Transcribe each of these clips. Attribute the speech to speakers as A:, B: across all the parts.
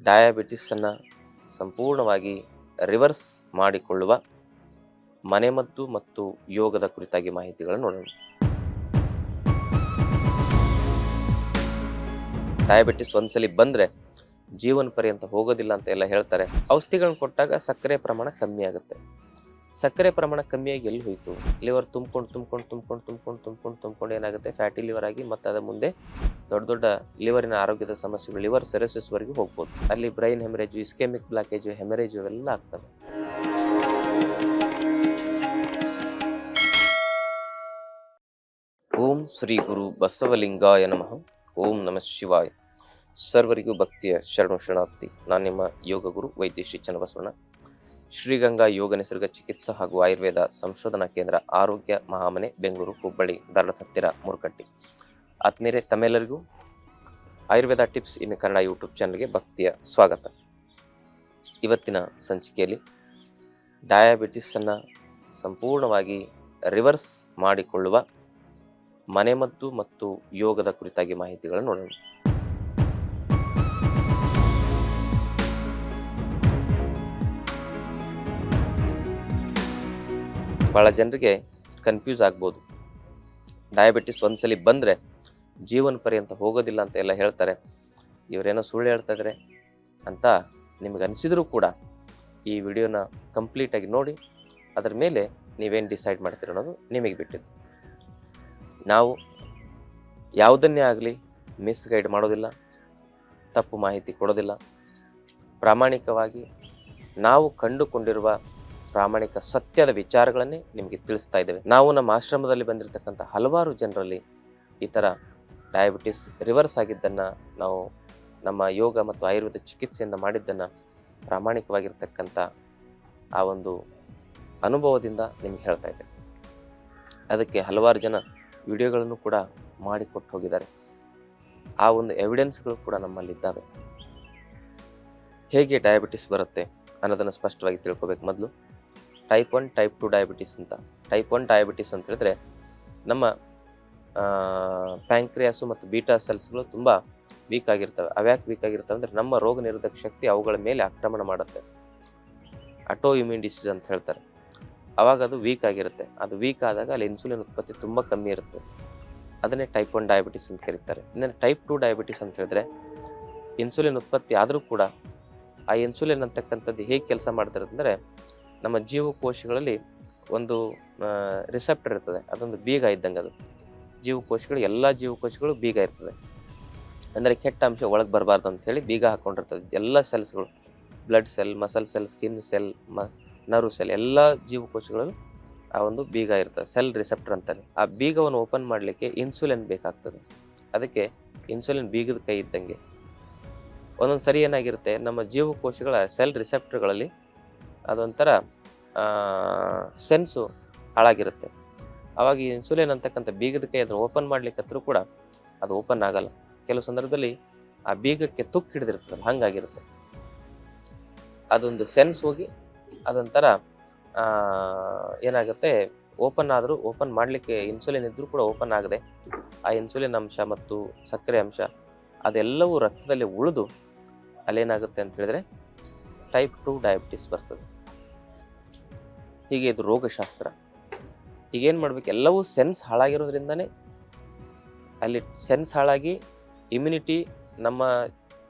A: ಡಯಾಬಿಟಿಸನ್ನು ಸಂಪೂರ್ಣವಾಗಿ ರಿವರ್ಸ್ ಮಾಡಿಕೊಳ್ಳುವ ಮನೆಮದ್ದು ಮತ್ತು ಯೋಗದ ಕುರಿತಾಗಿ ಮಾಹಿತಿಗಳನ್ನು ನೋಡೋಣ. ಡಯಾಬಿಟಿಸ್ ಒಂದ್ಸಲಿ ಬಂದರೆ ಜೀವನ ಪರ್ಯಂತ ಹೋಗೋದಿಲ್ಲ ಅಂತ ಎಲ್ಲ ಹೇಳ್ತಾರೆ. ಔಷಧಿಗಳನ್ನ ಕೊಟ್ಟಾಗ ಸಕ್ಕರೆ ಪ್ರಮಾಣ ಕಮ್ಮಿ ಆಗುತ್ತೆ. ಸಕ್ಕರೆ ಪ್ರಮಾಣ ಕಮ್ಮಿಯಾಗಿ ಎಲ್ಲಿ ಹೋಯಿತು? ಲಿವರ್ ತುಂಬ್ಕೊಂಡು ತುಂಬ್ಕೊಂಡು ತುಂಬ್ಕೊಂಡು ತುಂಬ್ಕೊಂಡು ತುಂಬ್ಕೊಂಡು ತುಂಬ್ಕೊಂಡು ಏನಾಗುತ್ತೆ? ಫ್ಯಾಟಿ ಲಿವರ್ ಆಗಿ ಮತ್ತು ಅದರ ಮುಂದೆ ದೊಡ್ಡ ದೊಡ್ಡ ಲಿವರಿನ ಆರೋಗ್ಯದ ಸಮಸ್ಯೆಗಳು, ಲಿವರ್ ಸೆರೆಸಿಸ್ವರೆಗೂ ಹೋಗ್ಬೋದು. ಅಲ್ಲಿ brain haemorrhage, ischaemic blockage, haemorrhage ಇವೆಲ್ಲ ಆಗ್ತವೆ. ಓಂ ಶ್ರೀ ಗುರು ಬಸವಲಿಂಗಾಯ ನಮಃ. ಓಂ ನಮಃ ಶಿವಾಯ. ಸರ್ವರಿಗೂ ಭಕ್ತಿಯ ಶರಣು ಶರಣಾರ್ಥಿ. ನಾನು ನಿಮ್ಮ ಯೋಗ ಗುರು ವೈದ್ಯ ಶ್ರೀ ಚನ್ನಬಸವಣ್ಣ. ಶ್ರೀಗಂಗಾ ಯೋಗ ನಿಸರ್ಗ ಚಿಕಿತ್ಸಾ ಹಾಗೂ ಆಯುರ್ವೇದ ಸಂಶೋಧನಾ ಕೇಂದ್ರ ಆರೋಗ್ಯ ಮಹಾಮನೆ, ಬೆಂಗಳೂರು, ಹುಬ್ಬಳ್ಳಿ ದಾರದ ಹತ್ತಿರ, ಮುರುಕಟ್ಟಿ. ಆತ್ಮೀಯರೇ, ತಮ್ಮೆಲ್ಲರಿಗೂ Ayurveda tips in Kannada YouTube ಚಾನಲ್ಗೆ ಭಕ್ತಿಯ ಸ್ವಾಗತ. ಇವತ್ತಿನ ಸಂಚಿಕೆಯಲ್ಲಿ ಡಯಾಬಿಟಿಸನ್ನು ಸಂಪೂರ್ಣವಾಗಿ ರಿವರ್ಸ್ ಮಾಡಿಕೊಳ್ಳುವ ಮನೆಮದ್ದು ಮತ್ತು ಯೋಗದ ಕುರಿತಾಗಿ ಮಾಹಿತಿಗಳನ್ನು ನೋಡೋಣ. ಭಾಳ ಜನರಿಗೆ ಕನ್ಫ್ಯೂಸ್ ಆಗ್ಬೋದು. ಡಯಾಬಿಟಿಸ್ ಒಂದ್ಸಲಿ ಬಂದರೆ ಜೀವನ ಪರ್ಯಂತ ಹೋಗೋದಿಲ್ಲ ಅಂತ ಎಲ್ಲ ಹೇಳ್ತಾರೆ. ಇವರೇನೋ ಸುಳ್ಳು ಹೇಳ್ತಾ ಇದ್ದಾರೆ ಅಂತ ನಿಮಗೆ ಅನಿಸಿದರೂ ಕೂಡ ಈ ವಿಡಿಯೋನ ಕಂಪ್ಲೀಟಾಗಿ ನೋಡಿ, ಅದರ ಮೇಲೆ ನೀವೇನು ಡಿಸೈಡ್ ಮಾಡ್ತೀರ ಅನ್ನೋದು ನಿಮಗೆ ಬಿಟ್ಟಿದ್ದು. ನಾವು ಯಾವುದನ್ನೇ ಆಗಲಿ ಮಿಸ್ಗೈಡ್ ಮಾಡೋದಿಲ್ಲ, ತಪ್ಪು ಮಾಹಿತಿ ಕೊಡೋದಿಲ್ಲ. ಪ್ರಾಮಾಣಿಕವಾಗಿ ನಾವು ಕಂಡುಕೊಂಡಿರುವ ಪ್ರಾಮಾಣಿಕ ಸತ್ಯದ ವಿಚಾರಗಳನ್ನೇ ನಿಮಗೆ ತಿಳಿಸ್ತಾ ಇದ್ದೇವೆ. ನಾವು ನಮ್ಮ ಆಶ್ರಮದಲ್ಲಿ ಬಂದಿರತಕ್ಕಂಥ ಹಲವಾರು ಜನರಲ್ಲಿ ಈ ಥರ ಡಯಾಬಿಟಿಸ್ ರಿವರ್ಸ್ ಆಗಿದ್ದನ್ನು ನಾವು ನಮ್ಮ ಯೋಗ ಮತ್ತು ಆಯುರ್ವೇದ ಚಿಕಿತ್ಸೆಯಿಂದ ಮಾಡಿದ್ದನ್ನು ಪ್ರಾಮಾಣಿಕವಾಗಿರ್ತಕ್ಕಂಥ ಆ ಒಂದು ಅನುಭವದಿಂದ ನಿಮಗೆ ಹೇಳ್ತಾ ಇದ್ದೆ ಅದಕ್ಕೆ ಹಲವಾರು ಜನ ವಿಡಿಯೋಗಳನ್ನು ಕೂಡ ಮಾಡಿಕೊಟ್ಟು ಹೋಗಿದ್ದಾರೆ. ಆ ಒಂದು ಎವಿಡೆನ್ಸ್ಗಳು ಕೂಡ ನಮ್ಮಲ್ಲಿದ್ದಾವೆ. ಹೇಗೆ ಡಯಾಬಿಟಿಸ್ ಬರುತ್ತೆ ಅನ್ನೋದನ್ನು ಸ್ಪಷ್ಟವಾಗಿ ತಿಳ್ಕೊಬೇಕು ಮೊದಲು. Type one type two diabetes ಅಂತ. ಟೈಪ್ ಒನ್ ಡಯಾಬಿಟಿಸ್ ಅಂತ ಹೇಳಿದ್ರೆ ನಮ್ಮ ಪ್ಯಾಂಕ್ರಿಯಾಸು ಮತ್ತು ಬೀಟಾ ಸೆಲ್ಸ್ಗಳು ತುಂಬ ವೀಕ್ ಆಗಿರ್ತವೆ. ಅವ್ಯಾಕೆ ವೀಕ್ ಆಗಿರ್ತವೆ ಅಂದರೆ ನಮ್ಮ ರೋಗ ನಿರೋಧಕ ಶಕ್ತಿ ಅವುಗಳ ಮೇಲೆ ಆಕ್ರಮಣ ಮಾಡುತ್ತೆ. ಅಟೋ ಇಮ್ಯೂನ್ ಡಿಸೀಸ್ ಅಂತ ಹೇಳ್ತಾರೆ. ಅವಾಗ ಅದು ವೀಕ್ ಆಗಿರುತ್ತೆ. ಅದು ವೀಕ್ ಆದಾಗ ಅಲ್ಲಿ ಇನ್ಸುಲಿನ್ ಉತ್ಪತ್ತಿ ತುಂಬ ಕಮ್ಮಿ ಇರುತ್ತೆ. ಅದನ್ನೇ ಟೈಪ್ ಒನ್ ಡಯಾಬಿಟಿಸ್ ಅಂತ ಕರೀತಾರೆ. ಇನ್ನು ಟೈಪ್ ಟು ಡಯಾಬಿಟಿಸ್ ಅಂತ ಹೇಳಿದ್ರೆ ಇನ್ಸುಲಿನ್ ಉತ್ಪತ್ತಿ ಆದರೂ ಕೂಡ ಆ ಇನ್ಸುಲಿನ್ ಅಂತಕ್ಕಂಥದ್ದು ಹೇಗೆ ಕೆಲಸ ಮಾಡ್ತಿರುತ್ತೆ ಅಂದರೆ ನಮ್ಮ ಜೀವಕೋಶಗಳಲ್ಲಿ ಒಂದು ರಿಸೆಪ್ಟರ್ ಇರ್ತದೆ. ಅದೊಂದು ಬೀಗ ಇದ್ದಂಗೆ ಅದು. ಜೀವಕೋಶಗಳು, ಎಲ್ಲ ಜೀವಕೋಶಗಳು ಬೀಗ ಇರ್ತದೆ. ಅಂದರೆ ಕೆಟ್ಟ ಅಂಶ ಒಳಗೆ ಬರಬಾರ್ದು ಅಂತ ಹೇಳಿ ಬೀಗ ಹಾಕ್ಕೊಂಡಿರ್ತದೆ ಎಲ್ಲ ಸೆಲ್ಸ್ಗಳು blood cell muscle cell skin cell ಮ ನರ್ವ್ ಸೆಲ್ ಎಲ್ಲ ಜೀವಕೋಶಗಳಲ್ಲೂ ಆ ಒಂದು ಬೀಗ ಇರ್ತದೆ. ಸೆಲ್ ರಿಸೆಪ್ಟರ್ ಅಂತಾರೆ. ಆ ಬೀಗವನ್ನು ಓಪನ್ ಮಾಡಲಿಕ್ಕೆ ಇನ್ಸುಲಿನ್ ಬೇಕಾಗ್ತದೆ. ಅದಕ್ಕೆ ಇನ್ಸುಲಿನ್ ಬೀಗದ ಕೈ ಇದ್ದಂಗೆ. ಒಂದೊಂದು ಸರಿ ಏನಾಗಿರುತ್ತೆ, ನಮ್ಮ ಜೀವಕೋಶಗಳ ಸೆಲ್ ರಿಸೆಪ್ಟರ್ಗಳಲ್ಲಿ ಅದೊಂಥರ ಸೆನ್ಸು ಹಾಳಾಗಿರುತ್ತೆ. ಅವಾಗ ಈ ಇನ್ಸುಲಿನ್ ಅಂತಕ್ಕಂಥ ಬೀಗದ ಕೈ ಅದನ್ನು ಓಪನ್ ಮಾಡ್ಲಿಕ್ಕತ್ರೂ ಕೂಡ ಅದು ಓಪನ್ ಆಗಲ್ಲ. ಕೆಲವು ಸಂದರ್ಭದಲ್ಲಿ ಆ ಬೀಗಕ್ಕೆ ತುಕ್ಕು ಹಿಡಿದಿರ್ತದಲ್ಲ ಹಂಗಾಗಿರುತ್ತೆ. ಅದೊಂದು ಸೆನ್ಸ್ ಹೋಗಿ ಅದೊಂಥರ ಏನಾಗುತ್ತೆ ಓಪನ್ ಆದರೂ ಓಪನ್ ಮಾಡಲಿಕ್ಕೆ ಇನ್ಸುಲಿನ್ ಇದ್ದರೂ ಕೂಡ ಓಪನ್ ಆಗದೆ, ಆ ಇನ್ಸುಲಿನ್ ಅಂಶ ಮತ್ತು ಸಕ್ಕರೆ ಅಂಶ ಅದೆಲ್ಲವೂ ರಕ್ತದಲ್ಲಿ ಉಳಿದು ಅಲ್ಲೇನಾಗುತ್ತೆ ಅಂತ ಹೇಳಿದ್ರೆ ಟೈಪ್ ಟು ಡಯಾಬಿಟಿಸ್ ಬರ್ತದೆ. ಹೀಗೆ ಇದು ರೋಗಶಾಸ್ತ್ರ. ಈಗೇನು ಮಾಡ್ಬೇಕು? ಎಲ್ಲವೂ ಸೆನ್ಸ್ ಹಾಳಾಗಿರೋದ್ರಿಂದನೇ ಅಲ್ಲಿ ಸೆನ್ಸ್ ಹಾಳಾಗಿ ಇಮ್ಯುನಿಟಿ ನಮ್ಮ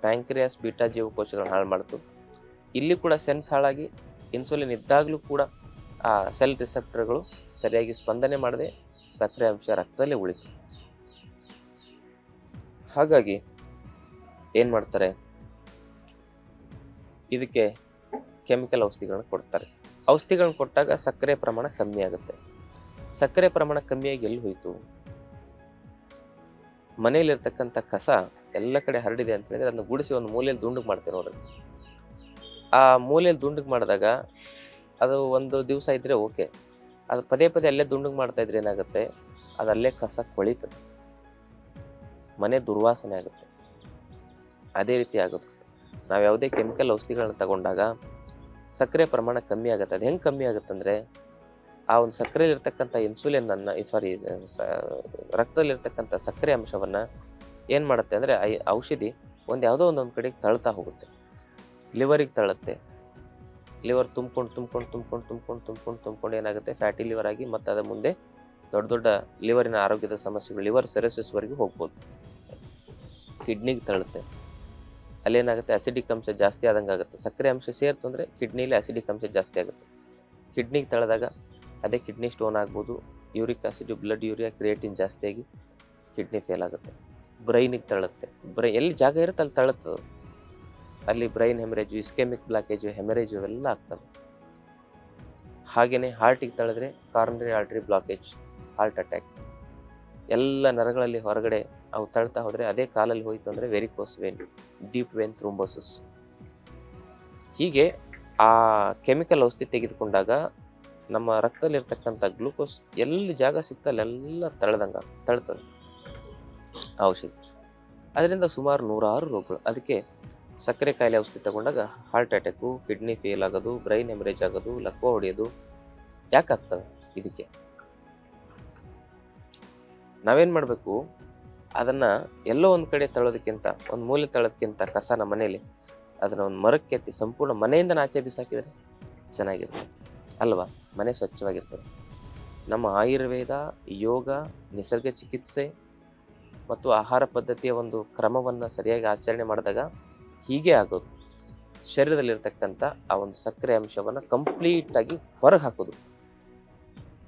A: ಪ್ಯಾಂಕ್ರಿಯಾಸ್ ಬೀಟಾ ಜೀವಕೋಶಗಳನ್ನ ಹಾಳು ಮಾಡ್ತು. ಇಲ್ಲಿ ಕೂಡ ಸೆನ್ಸ್ ಹಾಳಾಗಿ ಇನ್ಸುಲಿನ್ ಇದ್ದಾಗಲೂ ಕೂಡ ಆ ಸೆಲ್ ರಿಸೆಪ್ಟರ್ಗಳು ಸರಿಯಾಗಿ ಸ್ಪಂದನೆ ಮಾಡದೆ, ಸಕ್ಕರೆ ಅಂಶ ರಕ್ತದಲ್ಲೇ ಉಳಿತು. ಹಾಗಾಗಿ ಏನು ಮಾಡ್ತಾರೆ? ಇದಕ್ಕೆ ಕೆಮಿಕಲ್ ಔಷಧಿಗಳನ್ನ ಕೊಡ್ತಾರೆ. ಔಷಧಿಗಳನ್ನ ಕೊಟ್ಟಾಗ ಸಕ್ಕರೆ ಪ್ರಮಾಣ ಕಮ್ಮಿ ಆಗುತ್ತೆ. ಸಕ್ಕರೆ ಪ್ರಮಾಣ ಕಮ್ಮಿಯಾಗಿ ಎಲ್ಲಿ ಹೋಯಿತು? ಮನೆಯಲ್ಲಿರ್ತಕ್ಕಂಥ ಕಸ ಎಲ್ಲ ಕಡೆ ಹರಡಿದೆ ಅಂತ ಹೇಳಿದ್ರೆ ಅದನ್ನ ಗುಡಿಸಿ ಒಂದು ಮೂಲೆಯಲ್ಲಿ ದುಂಡುಗೆ ಮಾಡ್ತಾರೆ ನೋಡ್ರಿ. ಆ ಮೂಲೆಯಲ್ಲಿ ದುಂಡುಗೆ ಮಾಡಿದಾಗ ಅದು ಒಂದು ದಿವಸ ಇದ್ದರೆ ಓಕೆ. ಅದು ಪದೇ ಪದೇ ಅಲ್ಲೇ ದುಂಡುಗೆ ಮಾಡ್ತಾ ಇದ್ರೆ ಏನಾಗುತ್ತೆ? ಅದು ಅಲ್ಲೇ ಕಸ ಕೊಳಿತದೆ. ಮನೆ ದುರ್ವಾಸನೆ ಆಗುತ್ತೆ. ಅದೇ ರೀತಿ ಆಗುತ್ತೆ. ನಾವು ಯಾವುದೇ ಕೆಮಿಕಲ್ ಔಷಧಿಗಳನ್ನ ತಗೊಂಡಾಗ ಸಕ್ಕರೆ ಪ್ರಮಾಣ ಕಮ್ಮಿ ಆಗುತ್ತೆ. ಅದು ಹೆಂಗೆ ಕಮ್ಮಿ ಆಗುತ್ತಂದರೆ, ಆ ಒಂದು ಸಕ್ಕರೆಯಲ್ಲಿರ್ತಕ್ಕಂಥ ಇನ್ಸುಲಿನನ್ನು ಸಾರಿ ರಕ್ತದಲ್ಲಿರ್ತಕ್ಕಂಥ ಸಕ್ಕರೆ ಅಂಶವನ್ನು ಏನು ಮಾಡುತ್ತೆ ಅಂದರೆ, ಐ, ಔಷಧಿ ಒಂದು ಯಾವುದೋ ಒಂದೊಂದು ಕಡೆಗೆ ತಳ್ತಾ ಹೋಗುತ್ತೆ. ಲಿವರಿಗೆ ತಳುತ್ತೆ. ಲಿವರ್ ತುಂಬ್ಕೊಂಡು ತುಂಬ್ಕೊಂಡು ತುಂಬ್ಕೊಂಡು ತುಂಬ್ಕೊಂಡು ತುಂಬ್ಕೊಂಡು ತುಂಬ್ಕೊಂಡು ಏನಾಗುತ್ತೆ? ಫ್ಯಾಟಿ ಲಿವರ್ ಆಗಿ ಮತ್ತು ಅದರ ಮುಂದೆ ದೊಡ್ಡ ದೊಡ್ಡ ಲಿವರಿನ ಆರೋಗ್ಯದ ಸಮಸ್ಯೆಗಳು, ಲಿವರ್ ಸೆರೆಸಿಸ್ವರೆಗೂ ಹೋಗ್ಬೋದು. ಕಿಡ್ನಿಗೆ ತಳ್ಳುತ್ತೆ ಅಲ್ಲೇನಾಗುತ್ತೆ? ಅಸಿಡಿಕ್ ಅಂಶ ಜಾಸ್ತಿ ಆದಂಗೆ ಆಗುತ್ತೆ. ಸಕ್ಕರೆ ಅಂಶ ಸೇರ್ತು ಅಂದರೆ ಕಿಡ್ನಿಲಿ ಅಸಿಡಿಕ್ ಅಂಶ ಜಾಸ್ತಿ ಆಗುತ್ತೆ. ಕಿಡ್ನಿಗೆ ತಳೆದಾಗ ಅದೇ ಕಿಡ್ನಿ ಸ್ಟೋನ್ ಆಗ್ಬೋದು uric acid blood urea creatinine ಜಾಸ್ತಿಯಾಗಿ ಕಿಡ್ನಿ ಫೇಲ್ ಆಗುತ್ತೆ. ಬ್ರೈನಿಗೆ ತಳುತ್ತೆ ಬ್ರೈ ಎಲ್ಲಿ ಜಾಗ ಇರುತ್ತೆ ಅಲ್ಲಿ ತಳುತ್ತೆ ಅಲ್ಲಿ brain haemorrhage ischaemic blockage haemorrhage ಇವೆಲ್ಲ ಆಗ್ತವೆ. ಹಾಗೆಯೇ ಹಾರ್ಟಿಗೆ ತಳೆದ್ರೆ coronary artery blockage heart attack ಎಲ್ಲ ನರಗಳಲ್ಲಿ ಹೊರಗಡೆ ಅವು ತಳ್ತಾ ಹೋದರೆ ಅದೇ ಕಾಲಲ್ಲಿ ಹೋಯಿತು ಅಂದರೆ varicose vein deep vein thrombosis ಹೀಗೆ ಆ ಕೆಮಿಕಲ್ ಔಷಧಿ ತೆಗೆದುಕೊಂಡಾಗ ನಮ್ಮ ರಕ್ತದಲ್ಲಿರ್ತಕ್ಕಂಥ ಗ್ಲೂಕೋಸ್ ಎಲ್ಲಿ ಜಾಗ ಸಿಗ್ತಲ್ಲೆಲ್ಲ ತಳ್ದಂಗ ತಳ್ತದೆ. ಔಷಧಿ. ಅದರಿಂದ ಸುಮಾರು ನೂರಾರು ರೋಗಗಳು. ಅದಕ್ಕೆ ಸಕ್ಕರೆ ಕಾಯಿಲೆ ಔಷಧಿ ತಗೊಂಡಾಗ ಹಾರ್ಟ್ ಅಟ್ಯಾಕು ಕಿಡ್ನಿ ಫೇಲ್ ಆಗೋದು ಬ್ರೈನ್ ಹೆಮರೇಜ್ ಆಗೋದು ಲಕ್ವ ಹೊಡೆಯೋದು ಯಾಕಾಗ್ತವೆ ಇದಕ್ಕೆ? ನಾವೇನು ಮಾಡಬೇಕು? ಅದನ್ನು ಎಲ್ಲೋ ಒಂದು ಕಡೆ ತಳೋದಕ್ಕಿಂತ ಒಂದು ಮೂಲೆ ತಳೋದಕ್ಕಿಂತ ಕಸ ನಮ್ಮ ಮನೇಲಿ ಅದನ್ನು ಒಂದು ಮರಕ್ಕೆತ್ತಿ ಸಂಪೂರ್ಣ ಮನೆಯಿಂದ ಆಚೆ ಬಿಸಾಕಿದರೆ ಚೆನ್ನಾಗಿರ್ತದೆ ಅಲ್ವಾ? ಮನೆ ಸ್ವಚ್ಛವಾಗಿರ್ತದೆ. ನಮ್ಮ ಆಯುರ್ವೇದ, ಯೋಗ, ನಿಸರ್ಗ ಚಿಕಿತ್ಸೆ ಮತ್ತು ಆಹಾರ ಪದ್ಧತಿಯ ಒಂದು ಕ್ರಮವನ್ನು ಸರಿಯಾಗಿ ಆಚರಣೆ ಮಾಡಿದಾಗ ಹೀಗೆ ಆಗೋದು. ಶರೀರದಲ್ಲಿರ್ತಕ್ಕಂಥ ಆ ಒಂದು ಸಕ್ಕರೆ ಅಂಶವನ್ನು ಕಂಪ್ಲೀಟಾಗಿ ಹೊರಗೆ ಹಾಕೋದು.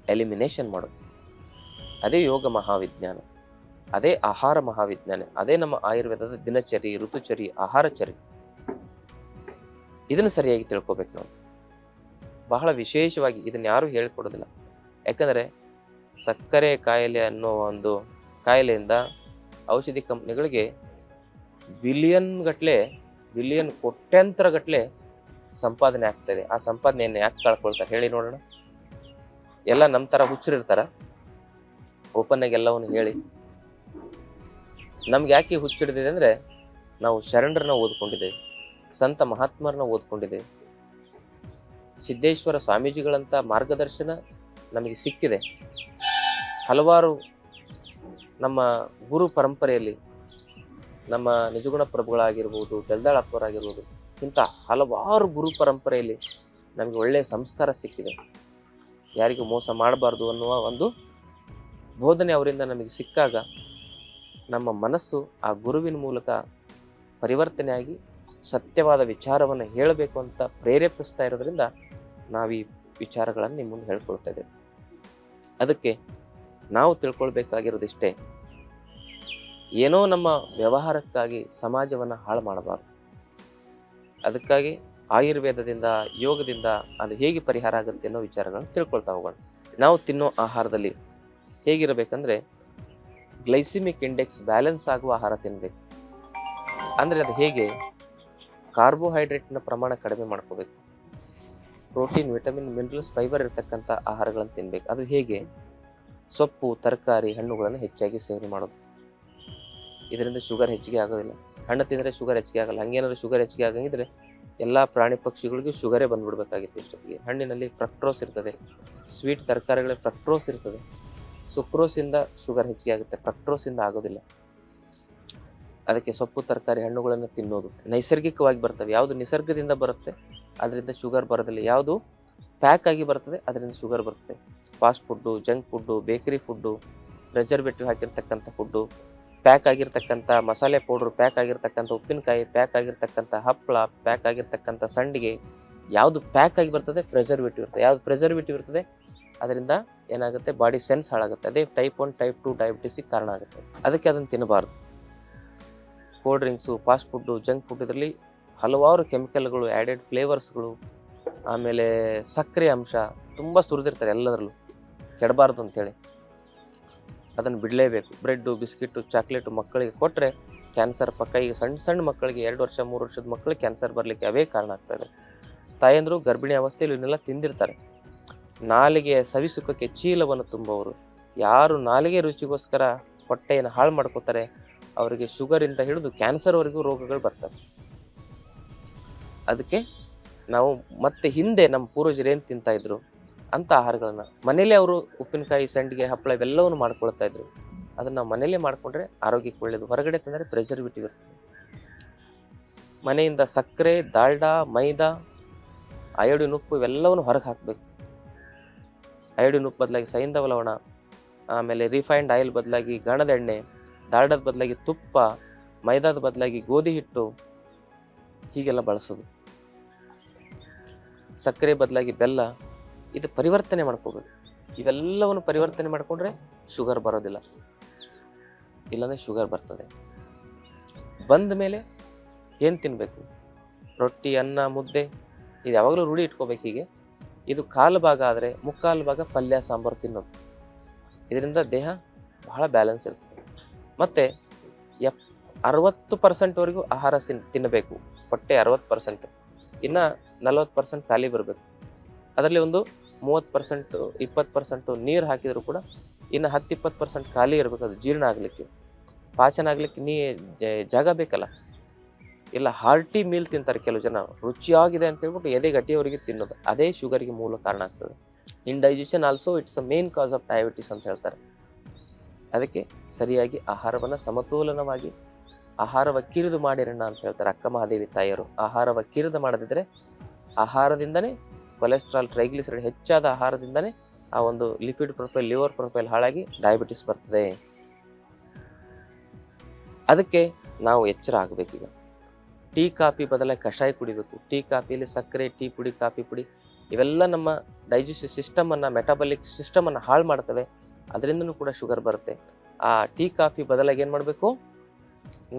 A: ಎಲಿಮಿನೇಷನ್ ಮಾಡೋದು. ಅದೇ ಯೋಗ ಮಹಾವಿಜ್ಞಾನ. ಅದೇ ಆಹಾರ ಮಹಾವಿಜ್ಞಾನ, ಅದೇ ನಮ್ಮ ಆಯುರ್ವೇದದ ದಿನಚರಿ, ಋತುಚರಿ, ಆಹಾರಚರಿ. ಇದನ್ನು ಸರಿಯಾಗಿ ತಿಳ್ಕೊಬೇಕು ನಾವು. ಬಹಳ ವಿಶೇಷವಾಗಿ ಇದನ್ನ ಯಾರು ಹೇಳಿಕೊಡೋದಿಲ್ಲ. ಯಾಕಂದ್ರೆ ಸಕ್ಕರೆ ಕಾಯಿಲೆ ಅನ್ನೋ ಒಂದು ಕಾಯಿಲೆಯಿಂದ ಔಷಧಿ ಕಂಪ್ನಿಗಳಿಗೆ ಬಿಲಿಯನ್ ಗಟ್ಟಲೆ ಬಿಲಿಯನ್ ಕೋಟ್ಯಾಂತರ ಗಟ್ಟಲೆ ಸಂಪಾದನೆ ಆಗ್ತದೆ ಆ ಸಂಪಾದನೆಯನ್ನು ಯಾಕೆ ಕಳ್ಕೊಳ್ತಾರೆ ಹೇಳಿ ನೋಡೋಣ. ಎಲ್ಲ ನಮ್ಮ ಥರ ಹುಚ್ಚರಿರ್ತಾರ. ಓಪನ್ ಆಗಿ ಎಲ್ಲವನ್ನು ಹೇಳಿ. ನಮ್ಗೆ ಯಾಕೆ ಹುಚ್ಚಿಡಿದಿದೆ ಅಂದರೆ ನಾವು ಶರಣರನ್ನ ಓದ್ಕೊಂಡಿದೆ ಸಂತ ಮಹಾತ್ಮರನ್ನ ಓದ್ಕೊಂಡಿದೆ ಸಿದ್ದೇಶ್ವರ ಸ್ವಾಮೀಜಿಗಳಂಥ ಮಾರ್ಗದರ್ಶನ ನಮಗೆ ಸಿಕ್ಕಿದೆ. ಹಲವಾರು ನಮ್ಮ ಗುರು ಪರಂಪರೆಯಲ್ಲಿ ನಮ್ಮ ನಿಜಗುಣ ಪ್ರಭುಗಳಾಗಿರ್ಬೋದು ಬೆಲ್ದಾಳಪ್ಪವರಾಗಿರ್ಬೋದು ಇಂಥ ಹಲವಾರು ಗುರು ಪರಂಪರೆಯಲ್ಲಿ ನಮಗೆ ಒಳ್ಳೆಯ ಸಂಸ್ಕಾರ ಸಿಕ್ಕಿದೆ. ಯಾರಿಗೂ ಮೋಸ ಮಾಡಬಾರ್ದು ಅನ್ನುವ ಒಂದು ಬೋಧನೆ ಅವರಿಂದ ನಮಗೆ ಸಿಕ್ಕಾಗ ನಮ್ಮ ಮನಸ್ಸು ಆ ಗುರುವಿನ ಮೂಲಕ ಪರಿವರ್ತನೆಯಾಗಿ ಸತ್ಯವಾದ ವಿಚಾರವನ್ನು ಹೇಳಬೇಕು ಅಂತ ಪ್ರೇರೇಪಿಸ್ತಾ ಇರೋದ್ರಿಂದ ನಾವು ಈ ವಿಚಾರಗಳನ್ನು ನಿಮ್ಮ ಮುಂದೆ ಹೇಳ್ಕೊಳ್ತಾ ಅದಕ್ಕೆ ನಾವು ತಿಳ್ಕೊಳ್ಬೇಕಾಗಿರೋದಿಷ್ಟೇ, ಏನೋ ನಮ್ಮ ವ್ಯವಹಾರಕ್ಕಾಗಿ ಸಮಾಜವನ್ನು ಹಾಳು ಮಾಡಬಾರ್ದು. ಅದಕ್ಕಾಗಿ ಆಯುರ್ವೇದದಿಂದ, ಯೋಗದಿಂದ ಅದು ಹೇಗೆ ಪರಿಹಾರ ಆಗುತ್ತೆ ಅನ್ನೋ ವಿಚಾರಗಳನ್ನು ತಿಳ್ಕೊಳ್ತಾ ಹೋಗೋಣ. ನಾವು ತಿನ್ನೋ ಆಹಾರದಲ್ಲಿ ಹೇಗಿರಬೇಕಂದ್ರೆ ಗ್ಲೈಸಿಮಿಕ್ ಇಂಡೆಕ್ಸ್ ಬ್ಯಾಲೆನ್ಸ್ ಆಗುವ ಆಹಾರ ತಿನ್ನಬೇಕು ಅಂದರೆ ಅದು ಹೇಗೆ? ಕಾರ್ಬೋಹೈಡ್ರೇಟ್ನ ಪ್ರಮಾಣ ಕಡಿಮೆ ಮಾಡ್ಕೋಬೇಕು. ಪ್ರೋಟೀನ್, ವಿಟಮಿನ್, ಮಿನರಲ್ಸ್, ಫೈಬರ್ ಇರತಕ್ಕಂಥ ಆಹಾರಗಳನ್ನು ತಿನ್ನಬೇಕು ಅದು ಹೇಗೆ? ಸೊಪ್ಪು, ತರಕಾರಿ, ಹಣ್ಣುಗಳನ್ನು ಹೆಚ್ಚಾಗಿ ಸೇವನೆ ಮಾಡೋದು. ಇದರಿಂದ ಶುಗರ್ ಹೆಚ್ಚಿಗೆ ಆಗೋದಿಲ್ಲ. ಹಣ್ಣು ತಿಂದರೆ ಶುಗರ್ ಹೆಚ್ಚಿಗೆ ಆಗಲ್ಲ. ಹಂಗೇನಾದ್ರು ಶುಗರ್ ಹೆಚ್ಚಿಗೆ ಆಗಂಗಿದ್ರೆ ಎಲ್ಲ ಪ್ರಾಣಿ ಪಕ್ಷಿಗಳಿಗೂ ಶುಗರೇ ಬಂದ್ಬಿಡ್ಬೇಕಾಗಿತ್ತು ಇಷ್ಟೊತ್ತಿಗೆ. ಹಣ್ಣಿನಲ್ಲಿ ಫ್ರಕ್ಟ್ರೋಸ್ ಇರ್ತದೆ. ಸ್ವೀಟ್ ತರಕಾರಿಗಳಲ್ಲಿ ಫ್ರಕ್ಟ್ರೋಸ್ ಇರ್ತದೆ. ಸುಕ್ರೋಸಿಂದ ಶುಗರ್ ಹೆಚ್ಚಿಗೆ ಆಗುತ್ತೆ ಫ್ರಕ್ಟ್ರೋಸಿಂದ ಆಗೋದಿಲ್ಲ. ಅದಕ್ಕೆ ಸೊಪ್ಪು, ತರಕಾರಿ, ಹಣ್ಣುಗಳನ್ನು ತಿನ್ನೋದು. ನೈಸರ್ಗಿಕವಾಗಿ ಬರ್ತವೆ. ಯಾವುದು ನಿಸರ್ಗದಿಂದ ಬರುತ್ತೆ, ಅದರಿಂದ ಶುಗರ್ ಬರೋದಿಲ್ಲ. ಯಾವುದು ಪ್ಯಾಕ್ ಆಗಿ ಬರ್ತದೆ, ಅದರಿಂದ ಶುಗರ್ ಬರುತ್ತೆ. Fast food junk food bakery food preservative ಹಾಕಿರ್ತಕ್ಕಂಥ food pack ಆಗಿರ್ತಕ್ಕಂಥ ಮಸಾಲೆ ಪೌಡ್ರು ಪ್ಯಾಕ್ ಆಗಿರ್ತಕ್ಕಂಥ ಉಪ್ಪಿನಕಾಯಿ ಪ್ಯಾಕ್ ಆಗಿರ್ತಕ್ಕಂಥ ಹಪ್ಪಳ ಪ್ಯಾಕ್ ಆಗಿರ್ತಕ್ಕಂಥ ಸಂಡಿಗೆ, ಯಾವುದು ಪ್ಯಾಕ್ ಆಗಿ ಬರ್ತದೆ ಪ್ರೆಸರ್ವೇಟಿವ್ ಇರ್ತದೆ. ಯಾವುದು ಪ್ರೆಸರ್ವೇಟಿವ್ ಇರ್ತದೆ ಅದರಿಂದ ಏನಾಗುತ್ತೆ? ಬಾಡಿ ಸೆನ್ಸ್ ಹಾಳಾಗುತ್ತೆ. ಅದೇ ಟೈಪ್ ಒನ್ ಟೈಪ್ ಟು ಡಯಾಬಿಟಿಸಿಗೆ ಕಾರಣ ಆಗುತ್ತೆ. ಅದಕ್ಕೆ ಅದನ್ನು ತಿನ್ನಬಾರ್ದು. Cold drinks fast food junk food ಇದರಲ್ಲಿ ಹಲವಾರು ಕೆಮಿಕಲ್ಗಳು ಆ್ಯಡೆಡ್ ಫ್ಲೇವರ್ಸ್ಗಳು ಆಮೇಲೆ ಸಕ್ಕರೆ ಅಂಶ ತುಂಬ ಸುರಿದಿರ್ತಾರೆ ಎಲ್ಲದರಲ್ಲೂ. ಕೆಡಬಾರ್ದು ಅಂತೇಳಿ. ಅದನ್ನು ಬಿಡಲೇಬೇಕು. ಬ್ರೆಡ್ಡು ಬಿಸ್ಕಿಟ್ಟು ಚಾಕ್ಲೇಟು ಮಕ್ಕಳಿಗೆ ಕೊಟ್ಟರೆ ಕ್ಯಾನ್ಸರ್ ಪಕ್ಕ ಈಗ ಸಣ್ಣ ಸಣ್ಣ ಮಕ್ಕಳಿಗೆ, ಎರಡು ವರ್ಷ, ಮೂರು ವರ್ಷದ ಮಕ್ಕಳಿಗೆ ಕ್ಯಾನ್ಸರ್ ಬರಲಿಕ್ಕೆ ಅವೇ ಕಾರಣ ಆಗ್ತದೆ ತಾಯಂದರು ಗರ್ಭಿಣಿ ಅವಸ್ಥೆಯಲ್ಲಿ ಇವನ್ನೆಲ್ಲ ತಿಂದಿರ್ತಾರೆ. ನಾಲಿಗೆಯ ಸವಿಸುಖಕ್ಕೆ ಚೀಲವನ್ನು ತುಂಬುವವರು. ಯಾರು ನಾಲಿಗೆ ರುಚಿಗೋಸ್ಕರ ಹೊಟ್ಟೆಯನ್ನು ಹಾಳು ಮಾಡ್ಕೋತಾರೆ, ಅವರಿಗೆ ಶುಗರಿಂದ ಹಿಡಿದು ಕ್ಯಾನ್ಸರ್ವರೆಗೂ ರೋಗಗಳು ಬರ್ತವೆ. ಅದಕ್ಕೆ ನಾವು ಮತ್ತೆ ಹಿಂದೆ ನಮ್ಮ ಪೂರ್ವಜರು ಏನು ತಿಂತಾ ಇದ್ರು, ಅಂಥ ಆಹಾರಗಳನ್ನ ಮನೇಲಿ ಅವರು ಉಪ್ಪಿನಕಾಯಿ, ಸಂಡಿಗೆ, ಹಪ್ಪಳ ಇವೆಲ್ಲವನ್ನು ಮಾಡ್ಕೊಳ್ತಾ ಇದ್ರು. ಅದನ್ನು ಮನೇಲೇ ಮಾಡಿಕೊಂಡ್ರೆ ಆರೋಗ್ಯಕ್ಕೆ ಒಳ್ಳೇದು. ಹೊರಗಡೆ ತಂದರೆ ಪ್ರೆಸರ್ವೇಟಿವ್ ಇರ್ತದೆ. ಮನೆಯಿಂದ ಸಕ್ಕರೆ, ದಾಲ್ಡಾ, ಮೈದಾ ಅಯೋಡಿನ ಉಪ್ಪು ಇವೆಲ್ಲವನ್ನು ಹೊರಗೆ ಹಾಕಬೇಕು. ಅಯೋಡಿನ್ ಉಪ್ಪು ಬದಲಾಗಿ ಸೈಂಧವ ಲವಣ ಆಮೇಲೆ ರಿಫೈನ್ಡ್ ಆಯಿಲ್ ಬದಲಾಗಿ ಗಣದ ಎಣ್ಣೆ ದಾಲ್ಡದ ಬದಲಾಗಿ ತುಪ್ಪ, ಮೈದಾದ ಬದಲಾಗಿ ಗೋಧಿ ಹಿಟ್ಟು, ಹೀಗೆಲ್ಲ ಬಳಸೋದು. ಸಕ್ಕರೆ ಬದಲಾಗಿ ಬೆಲ್ಲ, ಇದು ಪರಿವರ್ತನೆ ಮಾಡ್ಕೋಬೇಕು ಇವೆಲ್ಲವನ್ನು ಪರಿವರ್ತನೆ ಮಾಡಿಕೊಂಡ್ರೆ ಶುಗರ್ ಬರೋದಿಲ್ಲ. ಇಲ್ಲಾಂದರೆ ಶುಗರ್ ಬರ್ತದೆ. ಬಂದ ಮೇಲೆ ಏನು ತಿನ್ನಬೇಕು ರೊಟ್ಟಿ, ಅನ್ನ, ಮುದ್ದೆ, ಇದು ಯಾವಾಗಲೂ ರೂಢಿ ಇಟ್ಕೋಬೇಕು ಹೀಗೆ. ಇದು ಕಾಲು ಭಾಗ ಆದರೆ ಮುಕ್ಕಾಲು ಭಾಗ ಪಲ್ಯ, ಸಾಂಬಾರು ತಿನ್ನೋದು. ಇದರಿಂದ ದೇಹ ಬಹಳ ಬ್ಯಾಲೆನ್ಸ್ ಇರ್ತದೆ ಮತ್ತು ಎಪ್ ಅರವತ್ತು ಪರ್ಸೆಂಟ್ವರೆಗೂ ಆಹಾರ ತಿನ್ ತಿನ್ನಬೇಕು. ಹೊಟ್ಟೆ ಅರವತ್ತು ಪರ್ಸೆಂಟ್ ಇನ್ನು ನಲವತ್ತು ಪರ್ಸೆಂಟ್ ಖಾಲಿ ಬರಬೇಕು. ಅದರಲ್ಲಿ ಒಂದು ಮೂವತ್ತು ಪರ್ಸೆಂಟು ಇಪ್ಪತ್ತು ಪರ್ಸೆಂಟು ನೀರು ಹಾಕಿದರೂ ಕೂಡ ಇನ್ನು ಹತ್ತು ಇಪ್ಪತ್ತು ಪರ್ಸೆಂಟ್ ಖಾಲಿ ಇರಬೇಕು. ಅದು ಜೀರ್ಣ ಆಗಲಿಕ್ಕೆ. ಪಾಚನ ಆಗಲಿಕ್ಕೆ ನೀ ಜಾಗ ಬೇಕಲ್ಲ. ಇಲ್ಲ ಹಾರ್ಟಿ ಮೀಲ್ ತಿಂತಾರೆ ಕೆಲವು ಜನ. ರುಚಿಯಾಗಿದೆ ಅಂತ ಹೇಳ್ಬಿಟ್ಟು ಎದೆ ಗಟ್ಟಿಯವರಿಗೆ ತಿನ್ನೋದು. ಅದೇ ಶುಗರ್ಗೆ ಮೂಲ ಕಾರಣ ಆಗ್ತದೆ. Indigestion also it's a main cause of diabetes ಅಂತ ಹೇಳ್ತಾರೆ. ಅದಕ್ಕೆ ಸರಿಯಾಗಿ ಆಹಾರವನ್ನು ಸಮತೋಲನವಾಗಿ ಆಹಾರ ಕಿರಿದು ಮಾಡಿರೋಣ ಅಂತ ಹೇಳ್ತಾರೆ ಅಕ್ಕ ಮಹಾದೇವಿ ತಾಯಿಯರು. ಆಹಾರ ಕಿರಿದು ಮಾಡದಿದ್ದರೆ ಆಹಾರದಿಂದನೇ ಕೊಲೆಸ್ಟ್ರಾಲ್ ಟ್ರೈಗ್ಲಿಸರೈಡ್ ಹೆಚ್ಚಾದ ಆಹಾರದಿಂದನೇ ಆ ಒಂದು ಲಿಪಿಡ್ ಪ್ರೊಫೈಲ್ ಲಿವರ್ ಪ್ರೊಫೈಲ್ ಹಾಳಾಗಿ ಡಯಾಬಿಟಿಸ್ ಬರ್ತದೆ. ಅದಕ್ಕೆ ನಾವು ಎಚ್ಚರ ಆಗಬೇಕೀಗ. ಟೀ, ಕಾಫಿ ಬದಲಾಗಿ ಕಷಾಯ ಕುಡಿಬೇಕು. ಟೀ, ಕಾಫಿಯಲ್ಲಿ ಸಕ್ಕರೆ, ಟೀ ಪುಡಿ, ಕಾಫಿ ಪುಡಿ ಇವೆಲ್ಲ ನಮ್ಮ ಡೈಜೆಸ್ಟಿವ್ ಸಿಸ್ಟಮನ್ನು ಮೆಟಾಬಲಿಕ್ ಸಿಸ್ಟಮನ್ನು ಹಾಳು ಮಾಡ್ತವೆ. ಅದರಿಂದನೂ ಕೂಡ ಶುಗರ್ ಬರುತ್ತೆ. ಆ ಟೀ, ಕಾಫಿ ಬದಲಾಗಿ ಏನು ಮಾಡಬೇಕು?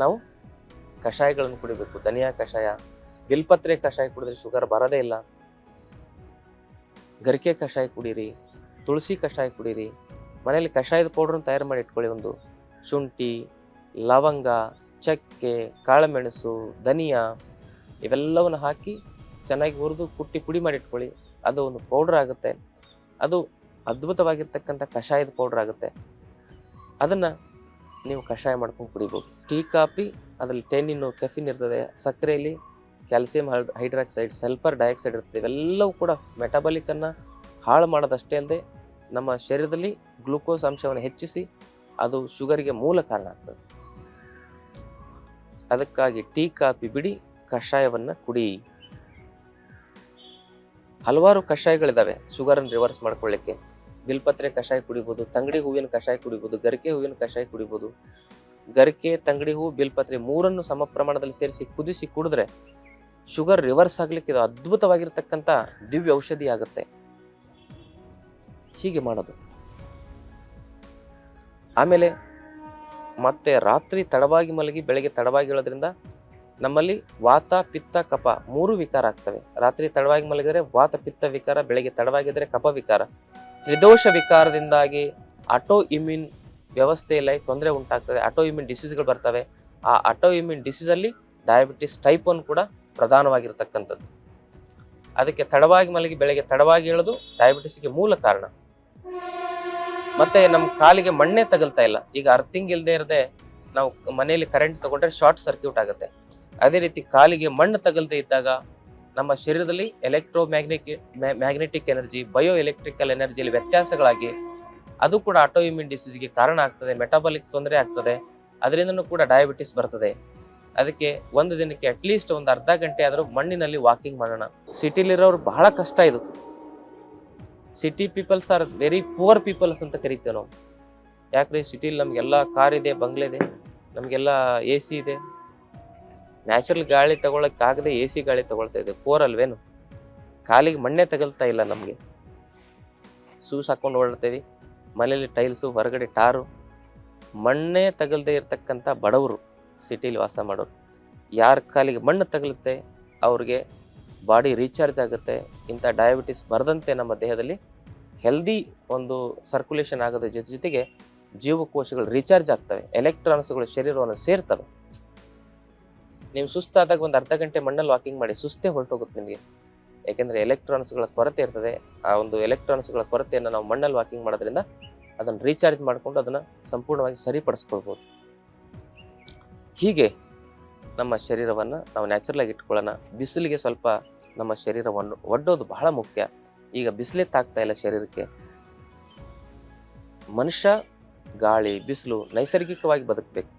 A: ನಾವು ಕಷಾಯಗಳನ್ನು ಕುಡಿಬೇಕು. ಧನಿಯಾ ಕಷಾಯ ಬಿಲ್ಪತ್ರೆ ಕಷಾಯ ಕುಡಿದ್ರೆ ಶುಗರ್ ಬರೋದೇ ಇಲ್ಲ. ಗರಿಕೆ ಕಷಾಯ ಕುಡೀರಿ, ತುಳಸಿ ಕಷಾಯ ಕುಡೀರಿ. ಮನೆಯಲ್ಲಿ ಕಷಾಯದ ಪೌಡ್ರನ್ನು ತಯಾರು ಮಾಡಿ ಇಟ್ಕೊಳ್ಳಿ ಒಂದು ಶುಂಠಿ, ಲವಂಗ ಚಕ್ಕೆ, ಕಾಳುಮೆಣಸು, ಧನಿಯಾ ಇವೆಲ್ಲವನ್ನು ಹಾಕಿ ಚೆನ್ನಾಗಿ ಹುರಿದು ಕುಟ್ಟಿ ಪುಡಿ ಮಾಡಿ ಇಟ್ಕೊಳ್ಳಿ ಅದು ಒಂದು ಪೌಡ್ರ್ ಆಗುತ್ತೆ. ಅದು ಅದ್ಭುತವಾಗಿರ್ತಕ್ಕಂಥ ಕಷಾಯದ ಪೌಡ್ರ್ ಆಗುತ್ತೆ. ಅದನ್ನು ನೀವು ಕಷಾಯ ಮಾಡ್ಕೊಂಡು ಕುಡಿಬೋದು. ಟೀ, ಕಾಫಿ, ಅದರಲ್ಲಿ ಟೆನ್ನಿನ್ನು ಕೆಫಿನ್ ಇರ್ತದೆ. ಸಕ್ಕರೆಯಲ್ಲಿ ಕ್ಯಾಲ್ಸಿಯಂ ಹೈಡ್ರಾಕ್ಸೈಡ್ ಸಲ್ಫರ್ ಡೈಆಕ್ಸೈಡ್ ಇರ್ತದೆ. ಇವೆಲ್ಲವೂ ಕೂಡ ಮೆಟಬಲಿಕನ್ನು ಹಾಳು ಮಾಡೋದಷ್ಟೇ ಅಲ್ಲದೆ ನಮ್ಮ ಶರೀರದಲ್ಲಿ ಗ್ಲೂಕೋಸ್ ಅಂಶವನ್ನು ಹೆಚ್ಚಿಸಿ ಅದು ಶುಗರಿಗೆ ಮೂಲ ಕಾರಣ ಆಗ್ತದೆ. ಅದಕ್ಕಾಗಿ ಟೀ, ಕಾಫಿ ಬಿಡಿ, ಕಷಾಯವನ್ನು ಕುಡಿ. ಹಲವಾರು ಕಷಾಯಗಳಿದ್ದಾವೆ ಶುಗರನ್ನು ರಿವರ್ಸ್ ಮಾಡ್ಕೊಳ್ಳಿಕ್ಕೆ. ಬಿಲ್ಪತ್ರೆ ಕಷಾಯ ಕುಡಿಬೋದು, ತಂಗಡಿ ಹೂವಿನ ಕಷಾಯ ಕುಡಿಬೋದು, ಗರಿಕೆ ಹೂವಿನ ಕಷಾಯ ಕುಡಿಬೋದು. ಗರಿಕೆ, ತಂಗಡಿ ಹೂವು ಬಿಲ್ಪತ್ರೆ ಮೂರನ್ನು ಸಮ ಪ್ರಮಾಣದಲ್ಲಿ ಸೇರಿಸಿ ಕುದಿಸಿ ಕುಡಿದ್ರೆ ಶುಗರ್ ರಿವರ್ಸ್ ಆಗಲಿಕ್ಕೆ ಇದು ಅದ್ಭುತವಾಗಿರ್ತಕ್ಕಂಥ ದಿವ್ಯ ಔಷಧಿ ಆಗುತ್ತೆ. ಹೀಗೆ ಮಾಡೋದು. ಆಮೇಲೆ ಮತ್ತೆ ರಾತ್ರಿ ತಡವಾಗಿ ಮಲಗಿ ಬೆಳಗ್ಗೆ ತಡವಾಗಿ ಹೇಳೋದ್ರಿಂದ ನಮ್ಮಲ್ಲಿ ವಾತ, ಪಿತ್ತ, ಕಪ ಮೂರು ವಿಕಾರ ಆಗ್ತವೆ. ರಾತ್ರಿ ತಡವಾಗಿ ಮಲಗಿದ್ರೆ ವಾತ, ಪಿತ್ತ ವಿಕಾರ, ಬೆಳಗ್ಗೆ ತಡವಾಗಿದ್ರೆ ಕಪ ವಿಕಾರ. ತ್ರಿದೋಷ ವಿಕಾರದಿಂದಾಗಿ ಆಟೋ ಇಮ್ಯೂನ್ ವ್ಯವಸ್ಥೆಯಲ್ಲಿ ತೊಂದರೆ ಉಂಟಾಗ್ತದೆ. ಆಟೋ ಇಮ್ಯೂನ್ ಡಿಸೀಸ್ಗಳು ಬರ್ತವೆ. ಆ ಆಟೋ ಇಮ್ಯೂನ್ ಡಿಸೀಸಲ್ಲಿ ಡಯಾಬಿಟಿಸ್ ಟೈಪ್ ಒನ್ ಕೂಡ ಪ್ರಧಾನವಾಗಿರ್ತಕ್ಕಂಥದ್ದು. ಅದಕ್ಕೆ ತಡವಾಗಿ ಮಲಗಿ ಬೆಳಗ್ಗೆ ತಡವಾಗಿ ಹೇಳೋದು ಡಯಾಬಿಟಿಸ್ಗೆ ಮೂಲ ಕಾರಣ. ಮತ್ತೆ ನಮ್ಮ ಕಾಲಿಗೆ ಮಣ್ಣೆ ತಗಲ್ತಾ ಇಲ್ಲ. ಈಗ ಅರ್ಥಿಂಗ್ ಇಲ್ಲದೆ ಇರದೆ ನಾವು ಮನೆಯಲ್ಲಿ ಕರೆಂಟ್ ತಗೊಂಡ್ರೆ ಶಾರ್ಟ್ ಸರ್ಕ್ಯೂಟ್ ಆಗುತ್ತೆ. ಅದೇ ರೀತಿ ಕಾಲಿಗೆ ಮಣ್ಣು ತಗಲ್ದೇ ಇದ್ದಾಗ ನಮ್ಮ ಶರೀರದಲ್ಲಿ electro magnetic magnetic energy bio electrical ಎನರ್ಜಿಯಲ್ಲಿ ವ್ಯತ್ಯಾಸಗಳಾಗಿ ಅದು ಕೂಡ ಆಟೋ ಇಮ್ಯೂನ್ ಡಿಸೀಸ್ಗೆ ಕಾರಣ ಆಗ್ತದೆ ಮೆಟಾಬಾಲಿಕ್ ತೊಂದರೆ ಆಗ್ತದೆ, ಅದರಿಂದನೂ ಕೂಡ ಡಯಾಬಿಟಿಸ್ ಬರ್ತದೆ. ಅದಕ್ಕೆ ಒಂದು ದಿನಕ್ಕೆ ಅಟ್ಲೀಸ್ಟ್ ಒಂದು ಅರ್ಧ ಗಂಟೆ ಆದರೂ ಮಣ್ಣಿನಲ್ಲಿ ವಾಕಿಂಗ್ ಮಾಡೋಣ. ಸಿಟಿಲಿರೋರು ಬಹಳ ಕಷ್ಟ ಇದು. City peoples are very poor peoples ಅಂತ ಕರಿತೇವೆ ನಾವು. ಯಾಕ್ರಿ? ಸಿಟಿಲಿ ನಮಗೆಲ್ಲ ಕಾರ್ ಇದೆ, ಬಂಗ್ಲೆ ಇದೆ, ನಮಗೆಲ್ಲ ಎ ಸಿ ಇದೆ. ನ್ಯಾಚುರಲ್ ಗಾಳಿ ತಗೊಳಕ್ಕಾಗದೆ ಎ ಸಿ ಗಾಳಿ ತಗೊಳ್ತಾ ಇದೆ. ಪೋರ್ ಅಲ್ವೇನು? ಕಾಲಿಗೆ ಮಣ್ಣೆ ತಗಲ್ತಾ ಇಲ್ಲ ನಮಗೆ. ಶೂಸ್ ಹಾಕೊಂಡು ಓಡಾಡ್ತೇವೆ ಮನೇಲಿ ಟೈಲ್ಸು ಹೊರಗಡೆ ಟಾರು ಮಣ್ಣೇ ತಗಲ್ದೇ ಇರತಕ್ಕಂಥ ಬಡವರು ಸಿಟಿಲಿ ವಾಸ ಮಾಡೋರು. ಯಾರ ಕಾಲಿಗೆ ಮಣ್ಣು ತಗಲುತ್ತೆ, ಅವ್ರಿಗೆ ಬಾಡಿ ರೀಚಾರ್ಜ್ ಆಗುತ್ತೆ ಇಂಥ ಡಯಾಬಿಟಿಸ್ ಬರದಂತೆ ನಮ್ಮ ದೇಹದಲ್ಲಿ ಹೆಲ್ದಿ ಒಂದು ಸರ್ಕ್ಯುಲೇಷನ್ ಆಗೋದ್ರ ಜೊತೆ ಜೊತೆಗೆ ಜೀವಕೋಶಗಳು ರೀಚಾರ್ಜ್ ಆಗ್ತವೆ. ಎಲೆಕ್ಟ್ರಾನ್ಸ್ಗಳು ಶರೀರವನ್ನು ಸೇರ್ತವೆ. ನೀವು ಸುಸ್ತಾದಾಗ ಒಂದು ಅರ್ಧ ಗಂಟೆ ಮಣ್ಣಲ್ಲಿ ವಾಕಿಂಗ್ ಮಾಡಿ ಸುಸ್ತೇ ಹೊರಟೋಗುತ್ತೆ ನಿಮಗೆ. ಯಾಕೆಂದರೆ ಎಲೆಕ್ಟ್ರಾನ್ಸ್ಗಳ ಕೊರತೆ ಇರ್ತದೆ. ಆ ಒಂದು ಎಲೆಕ್ಟ್ರಾನ್ಸ್ಗಳ ಕೊರತೆಯನ್ನು ನಾವು ಮಣ್ಣಲ್ಲಿ ವಾಕಿಂಗ್ ಮಾಡೋದ್ರಿಂದ ಅದನ್ನು ರೀಚಾರ್ಜ್ ಮಾಡಿಕೊಂಡು ಅದನ್ನು ಸಂಪೂರ್ಣವಾಗಿ ಸರಿಪಡಿಸ್ಕೊಳ್ಬೋದು. ಹೀಗೆ ನಮ್ಮ ಶರೀರವನ್ನು ನಾವು ನ್ಯಾಚುರಲಾಗಿ ಇಟ್ಕೊಳ್ಳೋಣ. ಬಿಸಿಲಿಗೆ ಸ್ವಲ್ಪ ನಮ್ಮ ಶರೀರವನ್ನು ಒಡ್ಡೋದು ಬಹಳ ಮುಖ್ಯ. ಈಗ ಬಿಸಿಲೇ ತಾಗ್ತಾ ಇಲ್ಲ ಶರೀರಕ್ಕೆ. ಮನುಷ್ಯ ಗಾಳಿ, ಬಿಸಿಲು ನೈಸರ್ಗಿಕವಾಗಿ ಬದುಕಬೇಕು.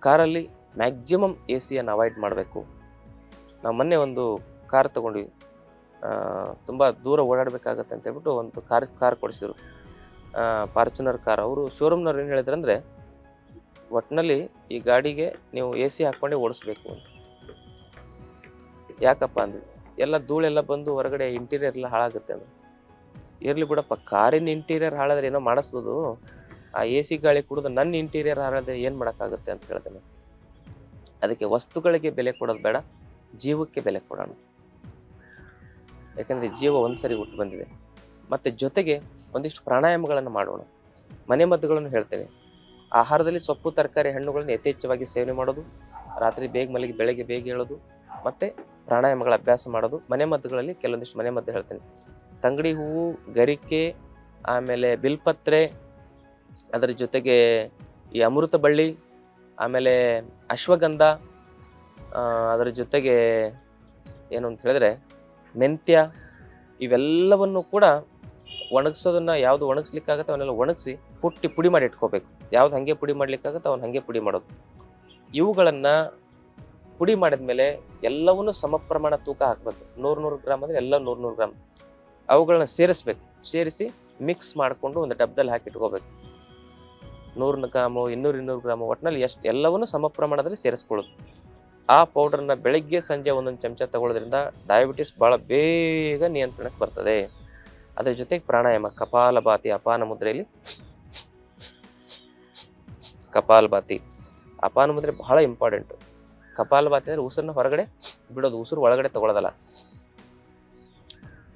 A: ಕಾರಲ್ಲಿ ಮ್ಯಾಕ್ಸಿಮಮ್ ಎ ಸಿಯನ್ನು ಅವಾಯ್ಡ್ ಮಾಡಬೇಕು. ನಾವು ಮೊನ್ನೆ ಒಂದು ಕಾರ್ ತಗೊಂಡ್ವಿ. ತುಂಬ ದೂರ ಓಡಾಡಬೇಕಾಗತ್ತೆ ಅಂತ ಹೇಳ್ಬಿಟ್ಟು ಒಂದು ಕಾರ್ ಕಾರ್ ಕೊಡಿಸಿದ್ರು. Fortuner car. ಅವರು ಶೋರೂಮ್ನವ್ರು ಏನು ಹೇಳಿದ್ರಂದರೆ ಒಟ್ಟಿನಲ್ಲಿ ಈ ಗಾಡಿಗೆ ನೀವು ಎ ಸಿ ಹಾಕ್ಕೊಂಡೇ ಓಡಿಸ್ಬೇಕು ಅಂತ. ಯಾಕಪ್ಪ ಅಂದ್ರೆ ಎಲ್ಲ ಧೂಳೆಲ್ಲ ಬಂದು ಹೊರಗಡೆ ಇಂಟೀರಿಯರ್ ಎಲ್ಲ ಹಾಳಾಗುತ್ತೆ ಅಂದ್ರೆ ಇರ್ಲಿ ಬಿಡಪ್ಪ, ಕಾರಿನ ಇಂಟೀರಿಯರ್ ಹಾಳಾದ್ರೆ ಏನೋ ಮಾಡಿಸ್ಬೋದು. ಆ ಎ ಸಿ ಗಾಳಿ ಕುಡಿದು ನನ್ನ ಇಂಟೀರಿಯರ್ ಹಾಳಾದ್ರೆ ಏನು ಮಾಡೋಕ್ಕಾಗುತ್ತೆ ಅಂತ ಹೇಳ್ತೇನೆ ಅದಕ್ಕೆ ವಸ್ತುಗಳಿಗೆ ಬೆಲೆ ಕೊಡೋದು ಬೇಡ, ಜೀವಕ್ಕೆ ಬೆಲೆ ಕೊಡೋಣ. ಯಾಕಂದರೆ ಜೀವ ಒಂದ್ಸರಿ ಹುಟ್ಟು ಬಂದಿದೆ. ಮತ್ತು ಜೊತೆಗೆ ಒಂದಿಷ್ಟು ಪ್ರಾಣಾಯಾಮಗಳನ್ನು ಮಾಡೋಣ. ಮನೆ ಮದ್ದುಗಳನ್ನು ಹೇಳ್ತೇನೆ. ಆಹಾರದಲ್ಲಿ ಸೊಪ್ಪು, ತರಕಾರಿ, ಹಣ್ಣುಗಳನ್ನು ಯಥೇಚ್ಛವಾಗಿ ಸೇವನೆ ಮಾಡೋದು, ರಾತ್ರಿ ಬೇಗ ಮಲಗಿ ಬೆಳಗ್ಗೆ ಬೇಗ ಹೇಳೋದು ಮತ್ತು ಪ್ರಾಣಾಯಾಮಗಳ ಅಭ್ಯಾಸ ಮಾಡೋದು. ಮನೆ ಮದ್ದುಗಳಲ್ಲಿ ಕೆಲವೊಂದಿಷ್ಟು ಮನೆ ಮದ್ದು ಹೇಳ್ತೇನೆ. ತಂಗಡಿ ಹೂವು, ಗರಿಕೆ, ಆಮೇಲೆ ಬಿಲ್ಪತ್ರೆ, ಅದರ ಜೊತೆಗೆ ಈ ಅಮೃತ ಬಳ್ಳಿ, ಆಮೇಲೆ ಅಶ್ವಗಂಧ ಅದರ ಜೊತೆಗೆ ಏನು ಅಂತ ಹೇಳಿದ್ರೆ ಮೆಂತ್ಯ, ಇವೆಲ್ಲವನ್ನು ಕೂಡ ಒಣಗಿಸೋದನ್ನ ಯಾವುದು ಒಣಗಿಸ್ಲಿಕ್ಕಾಗತ್ತೆ ಅವನ್ನೆಲ್ಲ ಒಣಗಿಸಿ ಪುಟ್ಟಿ ಪುಡಿ ಮಾಡಿ ಇಟ್ಕೋಬೇಕು. ಯಾವ್ದು ಹಾಗೆ ಪುಡಿ ಮಾಡ್ಲಿಕ್ಕಾಗತ್ತೆ ಅವ್ನು ಹಾಗೆ ಪುಡಿ ಮಾಡೋದು. ಇವುಗಳನ್ನ ಪುಡಿ ಮಾಡಿದ್ಮೇಲೆ ಎಲ್ಲವನ್ನೂ ಸಮ ಪ್ರಮಾಣ ತೂಕ ಹಾಕಬೇಕು. ನೂರು ನೂರು ಗ್ರಾಮ್ ಅಂದರೆ ಎಲ್ಲ ನೂರು ನೂರು ಗ್ರಾಮ್. ಅವುಗಳನ್ನ ಸೇರಿಸ್ಬೇಕು. ಸೇರಿಸಿ ಮಿಕ್ಸ್ ಮಾಡಿಕೊಂಡು ಒಂದು ಡಬ್ಬದಲ್ಲಿ ಹಾಕಿ ಇಟ್ಕೋಬೇಕು ನೂರು ಗ್ರಾಮು, ಇನ್ನೂರು ಇನ್ನೂರು ಗ್ರಾಮು ಒಟ್ಟಿನಲ್ಲಿ ಎಷ್ಟು ಎಲ್ಲವನ್ನು ಸಮ ಪ್ರಮಾಣದಲ್ಲಿ ಸೇರಿಸ್ಕೊಳ್ಳೋದು. ಆ ಪೌಡರ್ನ ಬೆಳಗ್ಗೆ ಸಂಜೆ ಒಂದೊಂದು ಚಮಚ ತಗೊಳ್ಳೋದ್ರಿಂದ ಡಯಾಬಿಟಿಸ್ ಭಾಳ ಬೇಗ ನಿಯಂತ್ರಣಕ್ಕೆ ಬರ್ತದೆ. ಅದರ ಜೊತೆಗೆ ಪ್ರಾಣಾಯಾಮ ಕಪಾಲಭಾತಿ ಅಪಾನ ಮುದ್ರೆಯಲ್ಲಿ ಕಪಾಲಭಾತಿ ಅಪಾನ ಮುದ್ರೆ ಬಹಳ ಇಂಪಾರ್ಟೆಂಟು ಕಪಾಲಭಾತಿ ಅಂದರೆ ಉಸಿರನ್ನ ಹೊರಗಡೆ ಬಿಡೋದು, ಉಸಿರು ಒಳಗಡೆ ತಗೊಳ್ಳೋದಲ್ಲ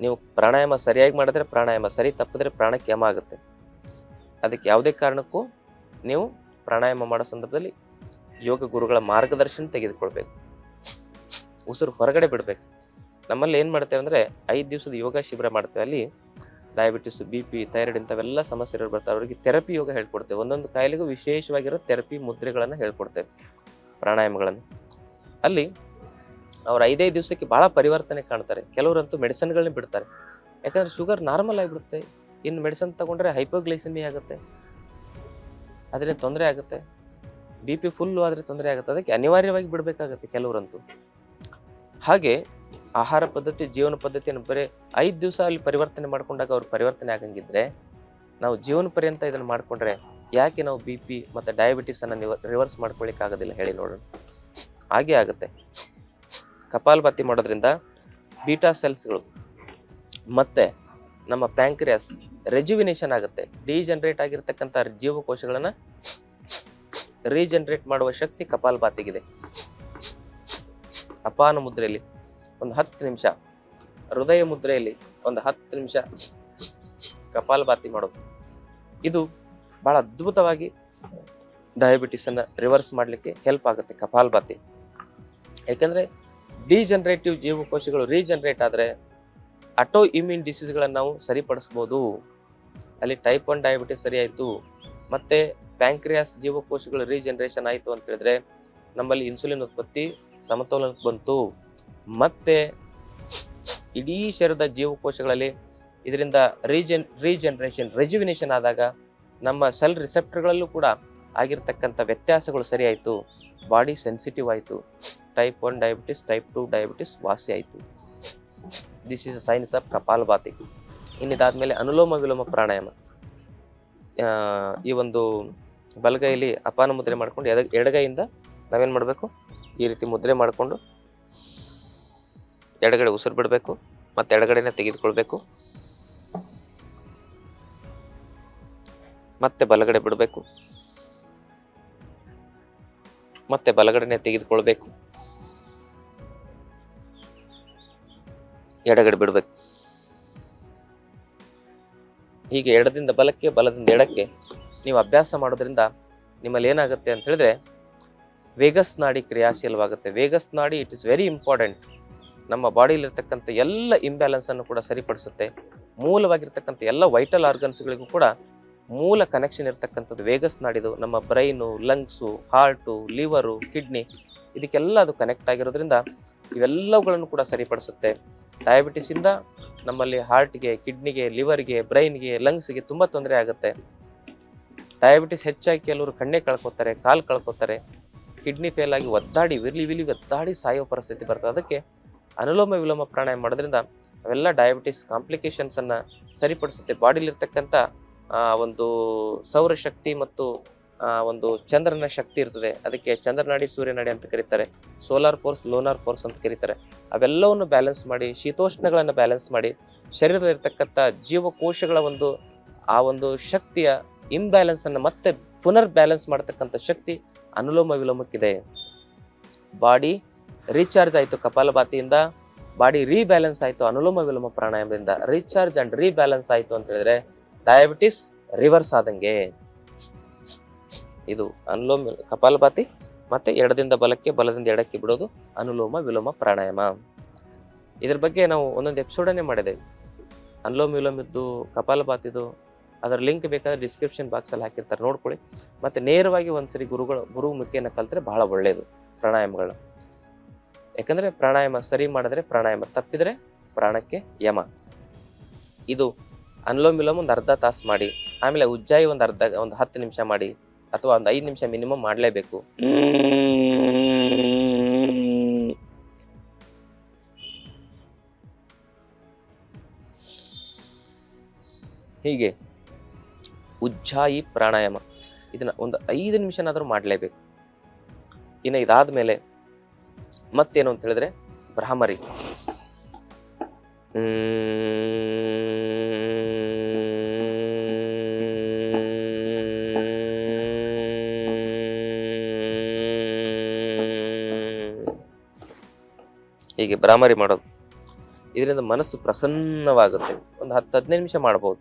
A: ನೀವು ಪ್ರಾಣಾಯಾಮ ಸರಿಯಾಗಿ ಮಾಡಿದ್ರೆ ಪ್ರಾಣಾಯಾಮ, ಸರಿ ತಪ್ಪಿದ್ರೆ ಪ್ರಾಣ ಯಮ ಆಗುತ್ತೆ. ಅದಕ್ಕೆ ಯಾವುದೇ ಕಾರಣಕ್ಕೂ ನೀವು ಪ್ರಾಣಾಯಾಮ ಮಾಡೋ ಸಂದರ್ಭದಲ್ಲಿ ಯೋಗ ಗುರುಗಳ ಮಾರ್ಗದರ್ಶನ ತೆಗೆದುಕೊಳ್ಬೇಕು. ಉಸಿರು ಹೊರಗಡೆ ಬಿಡಬೇಕು. ನಮ್ಮಲ್ಲಿ ಏನು ಮಾಡ್ತೇವೆ ಅಂದರೆ ಐದು ದಿವಸದ ಯೋಗ ಶಿಬಿರ ಮಾಡ್ತೇವೆ. ಅಲ್ಲಿ ಡಯಾಬಿಟಿಸ್ ಬಿ ಪಿ ಥೈರಾಯ್ಡ್ ಇಂಥವೆಲ್ಲ ಸಮಸ್ಯೆಗಳು ಬರ್ತಾರೆ. ಅವರಿಗೆ ಥೆರಪಿ ಯೋಗ ಹೇಳ್ಕೊಡ್ತೇವೆ. ಒಂದೊಂದು ಕಾಯಿಲೆಗೂ ವಿಶೇಷವಾಗಿರೋ ಥೆರಪಿ ಮುದ್ರೆಗಳನ್ನು ಹೇಳ್ಕೊಡ್ತೇವೆ. ಪ್ರಾಣಾಯಾಮಗಳನ್ನು. ಅಲ್ಲಿ ಅವ್ರು ಐದೈದು ದಿವಸಕ್ಕೆ ಭಾಳ ಪರಿವರ್ತನೆ ಕಾಣ್ತಾರೆ. ಕೆಲವರಂತೂ ಮೆಡಿಸನ್ಗಳನ್ನ ಬಿಡ್ತಾರೆ. ಯಾಕಂದ್ರೆ ಶುಗರ್ ನಾರ್ಮಲ್ ಆಗಿಬಿಡುತ್ತೆ. ಇನ್ನು ಮೆಡಿಸನ್ ತಗೊಂಡ್ರೆ ಹೈಪೋಗ್ಲೈಸಮಿ ಆಗುತ್ತೆ. ಅದರಿಂದ ತೊಂದರೆ ಆಗುತ್ತೆ. ಬಿ ಪಿ ಫುಲ್ಲು ಆದರೆ ತೊಂದರೆ ಆಗುತ್ತೆ. ಅದಕ್ಕೆ ಅನಿವಾರ್ಯವಾಗಿ ಬಿಡಬೇಕಾಗತ್ತೆ ಕೆಲವರಂತೂ. ಹಾಗೆ ಆಹಾರ ಪದ್ಧತಿ, ಜೀವನ ಪದ್ಧತಿಯನ್ನು ಬರೀ ಐದು ದಿವಸ ಅಲ್ಲಿ ಪರಿವರ್ತನೆ ಮಾಡಿಕೊಂಡಾಗ ಅವ್ರು ಪರಿವರ್ತನೆ ಆಗಂಗಿದ್ರೆ ನಾವು ಜೀವನ ಪರ್ಯಂತ ಇದನ್ನು ಮಾಡಿಕೊಂಡ್ರೆ ಯಾಕೆ ನಾವು ಬಿ ಪಿ ಮತ್ತು ಡಯಾಬಿಟಿಸನ್ನು ನೀವು ರಿವರ್ಸ್ ಮಾಡ್ಕೊಳ್ಳಿಕ್ಕೆ ಆಗೋದಿಲ್ಲ ಹೇಳಿ ನೋಡೋಣ. ಹಾಗೆ ಆಗುತ್ತೆ. ಕಪಾಲಭಾತಿ ಮಾಡೋದ್ರಿಂದ ಬೀಟಾ ಸೆಲ್ಸ್ಗಳು ಮತ್ತು ನಮ್ಮ ಪ್ಯಾಂಕ್ರಿಯಾಸ್ ರೆಜ್ಯುವಿನೇಷನ್ ಆಗುತ್ತೆ. ಡಿಜನರೇಟ್ ಆಗಿರ್ತಕ್ಕಂಥ ಜೀವಕೋಶಗಳನ್ನು ರೀಜನರೇಟ್ ಮಾಡುವ ಶಕ್ತಿ ಕಪಾಲಭಾತಿಗಿದೆ ಅಪಾನ ಮುದ್ರೆಯಲ್ಲಿ ಒಂದು ಹತ್ತು ನಿಮಿಷ, ಹೃದಯ ಮುದ್ರೆಯಲ್ಲಿ ಒಂದು ಹತ್ತು ನಿಮಿಷ ಕಪಾಲಭಾತಿ ಮಾಡೋದು. ಇದು ಬಹಳ ಅದ್ಭುತವಾಗಿ ಡಯಾಬಿಟಿಸನ್ನು ರಿವರ್ಸ್ ಮಾಡಲಿಕ್ಕೆ ಹೆಲ್ಪ್ ಆಗುತ್ತೆ ಕಪಾಲಭಾತಿ ಯಾಕಂದರೆ ಡಿಜನರೇಟಿವ್ ಜೀವಕೋಶಗಳು ರೀಜನರೇಟ್ ಆದರೆ ಅಟೋ ಇಮ್ಯೂನ್ ಡಿಸೀಸ್ಗಳನ್ನು ನಾವು ಸರಿಪಡಿಸ್ಬೋದು. ಅಲ್ಲಿ ಟೈಪ್ ಒನ್ ಡಯಾಬಿಟಿಸ್ ಸರಿಯಾಯಿತು, ಮತ್ತು ಪ್ಯಾಂಕ್ರಿಯಾಸ್ ಜೀವಕೋಶಗಳು ರೀಜನರೇಷನ್ ಆಯಿತು ಅಂತ ಹೇಳಿದ್ರೆ ನಮ್ಮಲ್ಲಿ ಇನ್ಸುಲಿನ್ ಉತ್ಪತ್ತಿ ಸಮತೋಲನಕ್ಕೆ ಬಂತು. ಮತ್ತೆ ಇಡೀ ಶರೀರದ ಜೀವಕೋಶಗಳಲ್ಲಿ ಇದರಿಂದ ರೀಜನ್ ರೀಜನರೇಷನ್ ರೆಜುವಿನೇಷನ್ ಆದಾಗ ನಮ್ಮ ಸೆಲ್ ರಿಸೆಪ್ಟರ್ಗಳಲ್ಲೂ ಕೂಡ ಆಗಿರ್ತಕ್ಕಂಥ ವ್ಯತ್ಯಾಸಗಳು ಸರಿ ಆಯಿತು ಬಾಡಿ ಸೆನ್ಸಿಟಿವ್ ಆಯಿತು. Type one diabetes type two diabetes ವಾಸಿ ಆಯಿತು. This a science of Kapalbhati ಇನ್ನಿದಾದ್ಮೇಲೆ Anulom ವಿಲೋಮ ಪ್ರಾಣಾಯಾಮ. ಈ ಒಂದು ಬಲಗೈಲಿ ಅಪಾನ ಮುದ್ರೆ ಮಾಡಿಕೊಂಡು ಎಡ, ಎಡಗೈಯಿಂದ ನಾವೇನು ಮಾಡಬೇಕು? ಈ ರೀತಿ ಮುದ್ರೆ ಮಾಡಿಕೊಂಡು ಎಡಗಡೆ ಉಸಿರು ಬಿಡಬೇಕು, ಮತ್ತು ಎಡಗಡೆನೇ ತೆಗೆದುಕೊಳ್ಬೇಕು. ಮತ್ತೆ ಬಲಗಡೆ ಬಿಡಬೇಕು. ಮತ್ತೆ ಬಲಗಡೆನೆ ತೆಗೆದುಕೊಳ್ಬೇಕು. ಎಡಗಡೆ ಬಿಡಬೇಕು. ಹೀಗೆ ಎಡದಿಂದ ಬಲಕ್ಕೆ, ಬಲದಿಂದ ಎಡಕ್ಕೆ ನೀವು ಅಭ್ಯಾಸ ಮಾಡೋದ್ರಿಂದ ನಿಮ್ಮಲ್ಲಿ ಏನಾಗುತ್ತೆ ಅಂತ ಹೇಳಿದ್ರೆ, ವೇಗಸ್ ನಾಡಿ ಕ್ರಿಯಾಶೀಲವಾಗುತ್ತೆ. ವೇಗಸ್ ನಾಡಿ ಇಟ್ ಇಸ್ ವೆರಿ ಇಂಪಾರ್ಟೆಂಟ್ ನಮ್ಮ ಬಾಡಿಯಲ್ಲಿರ್ತಕ್ಕಂಥ ಎಲ್ಲ ಇಂಬ್ಯಾಲೆನ್ಸನ್ನು ಕೂಡ ಸರಿಪಡಿಸುತ್ತೆ. ಮೂಲವಾಗಿರ್ತಕ್ಕಂಥ ಎಲ್ಲ ವೈಟಲ್ ಆರ್ಗನ್ಸ್ಗಳಿಗೂ ಕೂಡ ಮೂಲ ಕನೆಕ್ಷನ್ ಇರ್ತಕ್ಕಂಥದ್ದು ವೇಗಸ್ ನಾಡಿದು ನಮ್ಮ brain lungs heart liver kidney ಇದಕ್ಕೆಲ್ಲ ಅದು ಕನೆಕ್ಟ್ ಆಗಿರೋದ್ರಿಂದ ಇವೆಲ್ಲವುಗಳನ್ನು ಕೂಡ ಸರಿಪಡಿಸುತ್ತೆ. ಡಯಾಬಿಟಿಸಿಂದ ನಮ್ಮಲ್ಲಿ ಹಾರ್ಟ್ಗೆ ಕಿಡ್ನಿಗೆ ಲಿವರ್ಗೆ ಬ್ರೈನ್ಗೆ ಲಂಗ್ಸ್ಗೆ ತುಂಬ ತೊಂದರೆ ಆಗುತ್ತೆ. ಡಯಾಬಿಟಿಸ್ ಹೆಚ್ಚಾಗಿ ಕೆಲವರು ಕಣ್ಣೇ ಕಳ್ಕೊತಾರೆ, ಕಾಲು ಕಳ್ಕೊತಾರೆ ಕಿಡ್ನಿ ಫೇಲ್ ಆಗಿ ಒದ್ದಾಡಿ, ವಿರ್ಲಿ ವಿಲಿ ಒದ್ದಾಡಿ ಸಾಯೋ ಪರಿಸ್ಥಿತಿ ಬರ್ತದೆ. ಅದಕ್ಕೆ ಅನುಲೋಮ ವಿಲೋಮ ಪ್ರಾಣಾಯಾಮ ಮಾಡೋದ್ರಿಂದ ಅವೆಲ್ಲ ಡಯಾಬಿಟಿಸ್ ಕಾಂಪ್ಲಿಕೇಶನ್ಸನ್ನು ಸರಿಪಡಿಸುತ್ತೆ. ಬಾಡಿಲಿರ್ತಕ್ಕಂಥ ಒಂದು ಸೌರಶಕ್ತಿ ಮತ್ತು ಆ, ಒಂದು ಚಂದ್ರನ ಶಕ್ತಿ ಇರ್ತದೆ. ಅದಕ್ಕೆ ಚಂದ್ರನಾಡಿ ಸೂರ್ಯನಾಡಿ ಅಂತ ಕರೀತಾರೆ. ಸೋಲಾರ್ ಫೋರ್ಸ್ ಲೋನಾರ್ ಫೋರ್ಸ್ ಅಂತ ಕರೀತಾರೆ. ಅವೆಲ್ಲವನ್ನು ಬ್ಯಾಲೆನ್ಸ್ ಮಾಡಿ ಶೀತೋಷ್ಣಗಳನ್ನು ಬ್ಯಾಲೆನ್ಸ್ ಮಾಡಿ ಶರೀರದಲ್ಲಿರ್ತಕ್ಕಂಥ ಜೀವಕೋಶಗಳ ಒಂದು ಆ ಒಂದು ಶಕ್ತಿಯ ಇಂಬ್ಯಾಲೆನ್ಸ್ ಅನ್ನು ಮತ್ತೆ ಪುನರ್ ಬ್ಯಾಲೆನ್ಸ್ ಮಾಡತಕ್ಕಂಥ ಶಕ್ತಿ ಅನುಲೋಮ ವಿಲೋಮಕ್ಕಿದೆ. ಬಾಡಿ ರೀಚಾರ್ಜ್ ಆಯಿತು ಕಪಾಲಭಾತಿಯಿಂದ ಬಾಡಿ ರೀಬ್ಯಾಲೆನ್ಸ್ ಆಯಿತು ಅನುಲೋಮ ವಿಲೋಮ ಪ್ರಾಣಾಯಾಮದಿಂದ. ರೀಚಾರ್ಜ್ ಆ್ಯಂಡ್ ರೀಬ್ಯಾಲೆನ್ಸ್ ಆಯಿತು ಅಂತ ಹೇಳಿದ್ರೆ ಡಯಾಬಿಟಿಸ್ ರಿವರ್ಸ್ ಆದಂಗೆ. ಇದು ಅನುಲೋಮ ಕಪಾಲಭಾತಿ ಮತ್ತೆ ಎಡದಿಂದ ಬಲಕ್ಕೆ, ಬಲದಿಂದ ಎಡಕ್ಕೆ ಬಿಡೋದು ಅನುಲೋಮ ವಿಲೋಮ ಪ್ರಾಣಾಯಾಮ. ಇದ್ರ ಬಗ್ಗೆ ನಾವು ಒಂದೊಂದು ಎಪಿಸೋಡನ್ನೇ ಮಾಡಿದ್ದೇವೆ ಅನುಲೋಮ ವಿಲೋಮಿದ್ದು, ಕಪಾಲಭಾತಿದು, ಅದರ ಲಿಂಕ್ ಬೇಕಾದ್ರೆ ಡಿಸ್ಕ್ರಿಪ್ಷನ್ ಬಾಕ್ಸಲ್ಲಿ ಹಾಕಿರ್ತಾರೆ, ನೋಡ್ಕೊಳ್ಳಿ. ಮತ್ತೆ ನೇರವಾಗಿ ಒಂದ್ಸರಿ ಗುರುಗಳ ಗುರು ಮುಖೇನ ಕಲ್ತ್ರೆ ಬಹಳ ಒಳ್ಳೆಯದು ಪ್ರಾಣಾಯಾಮಗಳು. ಯಾಕಂದ್ರೆ ಪ್ರಾಣಾಯಾಮ ಸರಿ ಮಾಡಿದ್ರೆ ಪ್ರಾಣಾಯಾಮ ತಪ್ಪಿದ್ರೆ ಪ್ರಾಣಕ್ಕೆ ಯಮ. ಇದು ಅನುಲೋಮ ವಿಲೋಮ ಒಂದು ಅರ್ಧ ತಾಸು ಮಾಡಿ, ಆಮೇಲೆ ಉಜ್ಜಾಯಿ ಒಂದು ಅರ್ಧ, ಒಂದು ಹತ್ತು ನಿಮಿಷ ಮಾಡಿ, ಅಥವಾ ಒಂದು ಐದು ನಿಮಿಷ ಮಿನಿಮಮ್ ಮಾಡಲೇಬೇಕು. ಹೀಗೆ. ಉಜ್ಜಾಯಿ ಪ್ರಾಣಾಯಾಮ. ಇದನ್ನ ಒಂದು ಐದು ನಿಮಿಷನಾದರೂ ಮಾಡಲೇಬೇಕು. ಇನ್ನು ಇದಾದ್ಮೇಲೆ ಮತ್ತೇನು ಅಂತ ಹೇಳಿದ್ರೆ ಭ್ರಾಮರಿ. ಹೀಗೆ ಭ್ರಾಮರಿ ಮಾಡೋದು. ಇದರಿಂದ ಮನಸ್ಸು ಪ್ರಸನ್ನವಾಗುತ್ತೆ. ಒಂದು ಹತ್ತು ಹದಿನೈದು ನಿಮಿಷ ಮಾಡ್ಬೋದು.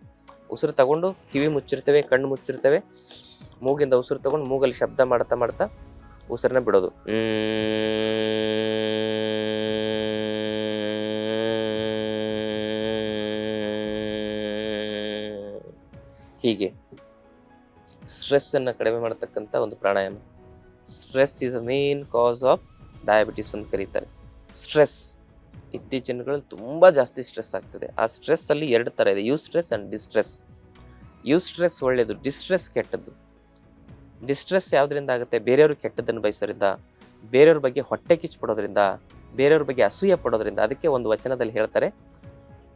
A: ಉಸಿರು ತಗೊಂಡು ಕಿವಿ ಮುಚ್ಚಿರ್ತೇವೆ, ಕಣ್ಣು ಮುಚ್ಚಿರ್ತೇವೆ. ಮೂಗಿಂದ ಉಸಿರು ತಗೊಂಡು ಮೂಗಲ್ಲಿ ಶಬ್ದ ಮಾಡ್ತಾ ಮಾಡ್ತಾ ಉಸಿರನ್ನ ಬಿಡೋದು. ಹೀಗೆ. ಸ್ಟ್ರೆಸ್ ಅನ್ನ ಕಡಿಮೆ ಮಾಡತಕ್ಕಂಥ ಒಂದು pranayama. Stress is a main cause of diabetes ಅಂತ ಕರೀತಾರೆ. ಸ್ಟ್ರೆಸ್ ಇತ್ತೀಚಿನ ತುಂಬ ಜಾಸ್ತಿ ಸ್ಟ್ರೆಸ್ ಆಗ್ತದೆ. ಆ ಸ್ಟ್ರೆಸ್ಸಲ್ಲಿ ಎರಡು ಥರ ಇದೆ. Eustress and distress. You stress ಒಳ್ಳೆಯದು ಡಿಸ್ಟ್ರೆಸ್ ಕೆಟ್ಟದ್ದು. ಡಿಸ್ಟ್ರೆಸ್ ಯಾವುದರಿಂದ ಆಗುತ್ತೆ? ಬೇರೆಯವರು ಕೆಟ್ಟದ್ದನ್ನು ಬಯಸೋದ್ರಿಂದ, ಬೇರೆಯವ್ರ ಬಗ್ಗೆ ಹೊಟ್ಟೆ ಕಿಚ್ಚುಪಡೋದ್ರಿಂದ ಬೇರೆಯವ್ರ ಬಗ್ಗೆ ಅಸೂಯ ಪಡೋದ್ರಿಂದ, ಅದಕ್ಕೆ ಒಂದು ವಚನದಲ್ಲಿ ಹೇಳ್ತಾರೆ,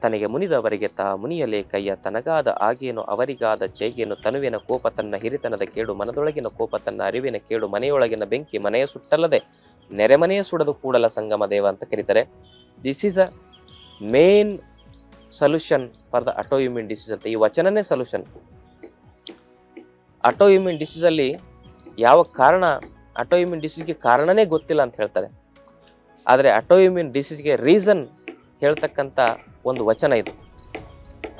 A: ತನಗೆ ಮುನಿದವರಿಗೆ ತಾ ಮುನಿಯಲೇ ಕೈಯ ತನಗಾದ ಆಗೇನು ಅವರಿಗಾದ ಚೈಗೇನು ತನುವಿನ ಕೋಪ ತನ್ನ ಹಿರಿತನದ ಕೇಡು ಮನದೊಳಗಿನ ಕೋಪ ತನ್ನ ಅರಿವಿನ ಕೇಡು ಮನೆಯೊಳಗಿನ ಬೆಂಕಿ ಮನೆಯ ಸುಟ್ಟಲ್ಲದೆ ನೆರೆಮನೆಯ ಸುಡದು ಕೂಡಲ ಸಂಗಮ ದೇವ ಅಂತ ಕರೀತಾರೆ. This is a main solution for the autoimmune disease ಅಂತ. ಈ ವಚನನೇ ಸೊಲ್ಯೂಷನ್ ಅಟೋಇಮ್ಯೂನ್ ಡಿಸೀಸ್ ಅಲ್ಲಿ ಯಾವ ಕಾರಣ ಅಟೋ ಇಮ್ಯೂನ್ ಡಿಸೀಸ್ಗೆ ಕಾರಣನೇ ಗೊತ್ತಿಲ್ಲ ಅಂತ ಹೇಳ್ತಾರೆ. ಆದರೆ ಅಟೋ ಇಮ್ಯೂನ್ ಡಿಸೀಸ್ಗೆ ರೀಸನ್ ಹೇಳ್ತಕ್ಕಂಥ ಒಂದು ವಚನ ಇದು.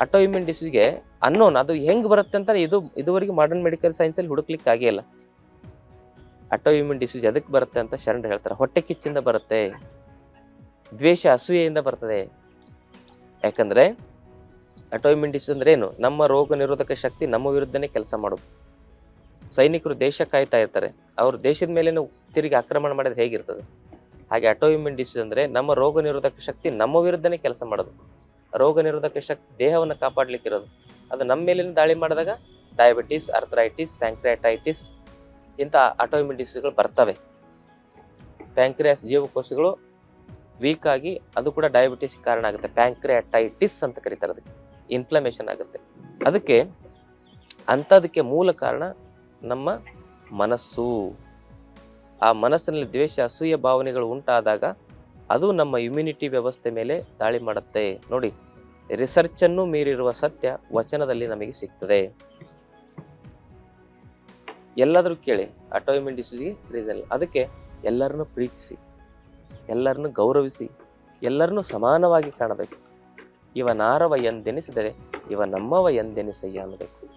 A: ಅಟೋ ಇಮ್ಯೂನ್ ಡಿಸೀಸ್ಗೆ ಅನ್ನೋನ್ ಅದು ಹೆಂಗೆ ಬರುತ್ತೆ ಅಂತ ಇದು, ಇದುವರೆಗೆ ಮಾಡರ್ನ್ ಮೆಡಿಕಲ್ ಸೈನ್ಸಲ್ಲಿ ಹುಡುಕ್ಲಿಕ್ಕೆ ಆಗೇ ಇಲ್ಲ ಅಟೋಇಮ್ಯೂನ್ ಡಿಸೀಸ್ ಎದಕ್ಕೆ ಬರುತ್ತೆ ಅಂತ ಶರಣರು ಹೇಳ್ತಾರೆ. ಹೊಟ್ಟೆ ಕಿಚ್ಚಿಂದ ಬರುತ್ತೆ, ದ್ವೇಷ ಅಸೂಯೆಯಿಂದ ಬರ್ತದೆ. ಯಾಕಂದ್ರೆ ಅಟೋಇಮ್ಯೂನ್ ಡಿಸೀಸ್ ಅಂದ್ರೆ ಏನು? ನಮ್ಮ ರೋಗ ನಿರೋಧಕ ಶಕ್ತಿ ನಮ್ಮ ವಿರುದ್ಧನೇ ಕೆಲಸ ಮಾಡೋದು ಸೈನಿಕರು ದೇಶ ಕಾಯ್ತಾ ಇರ್ತಾರೆ. ಅವರು ದೇಶದ ಮೇಲೆ ತಿರುಗಿ ಆಕ್ರಮಣ ಮಾಡಿದ್ರೆ ಹೇಗಿರ್ತದೆ? ಹಾಗೆ ಅಟೋಇಮ್ಯೂನ್ ಡಿಸೀಸ್ ಅಂದ್ರೆ ನಮ್ಮ ರೋಗ ನಿರೋಧಕ ಶಕ್ತಿ ನಮ್ಮ ವಿರುದ್ಧನೇ ಕೆಲಸ ಮಾಡೋದು. ರೋಗ ನಿರೋಧಕ ಶಕ್ತಿ ದೇಹವನ್ನು ಕಾಪಾಡ್ಲಿಕ್ಕಿರೋದು. ಅದು ನಮ್ಮ ಮೇಲಿನ ದಾಳಿ ಮಾಡಿದಾಗ ಡಯಾಬಿಟಿಸ್ ಅರ್ಥರೈಟಿಸ್ ಪ್ಯಾಂಕ್ರಿಯಾಟೈಟಿಸ್ ಇಂಥ ಆಟೋಮೆಟಿಕ್ಸ್ಗಳು ಬರ್ತವೆ. ಪ್ಯಾಂಕ್ರಿಯಾಸ್ ಜೀವಕೋಶಗಳು ವೀಕ್ ಆಗಿ ಅದು ಕೂಡ ಡಯಾಬಿಟಿಸ್ ಕಾರಣ ಆಗುತ್ತೆ. ಪ್ಯಾಂಕ್ರಿಯಾಟೈಟಿಸ್ ಅಂತ ಕರೀತಾರೆ ಅದಕ್ಕೆ. ಇನ್ಫ್ಲಮೇಷನ್ ಆಗುತ್ತೆ. ಅದಕ್ಕೆ ಅಂಥದಕ್ಕೆ ಮೂಲ ಕಾರಣ ನಮ್ಮ ಮನಸ್ಸು. ಆ ಮನಸ್ಸಿನಲ್ಲಿ ದ್ವೇಷ, ಅಸೂಯ, ಭಾವನೆಗಳು ಉಂಟಾದಾಗ ಅದು ನಮ್ಮ ಇಮ್ಯುನಿಟಿ ವ್ಯವಸ್ಥೆ ಮೇಲೆ ದಾಳಿ ಮಾಡುತ್ತೆ. ನೋಡಿ ರಿಸರ್ಚನ್ನು ಮೀರಿರುವ ಸತ್ಯ ವಚನದಲ್ಲಿ ನಮಗೆ ಸಿಗ್ತದೆ. ಎಲ್ಲಾದರೂ ಕೇಳಿ ಅಟೋಇಮ್ಯೂನ್ ಡಿಸೀಸ್ಗೆ ರೀಸನ್ ಅದಕ್ಕೆ ಎಲ್ಲರನ್ನು ಪ್ರೀತಿಸಿ, ಎಲ್ಲರನ್ನು ಗೌರವಿಸಿ, ಎಲ್ಲರನ್ನು ಸಮಾನವಾಗಿ ಕಾಣಬೇಕು. ಇವ ನಾರವ ಎಂದೆನಿಸಿದರೆ ಇವ ನಮ್ಮವ ಎಂದೆನಿಸಯ್ಯ ಅನ್ನಬೇಕು.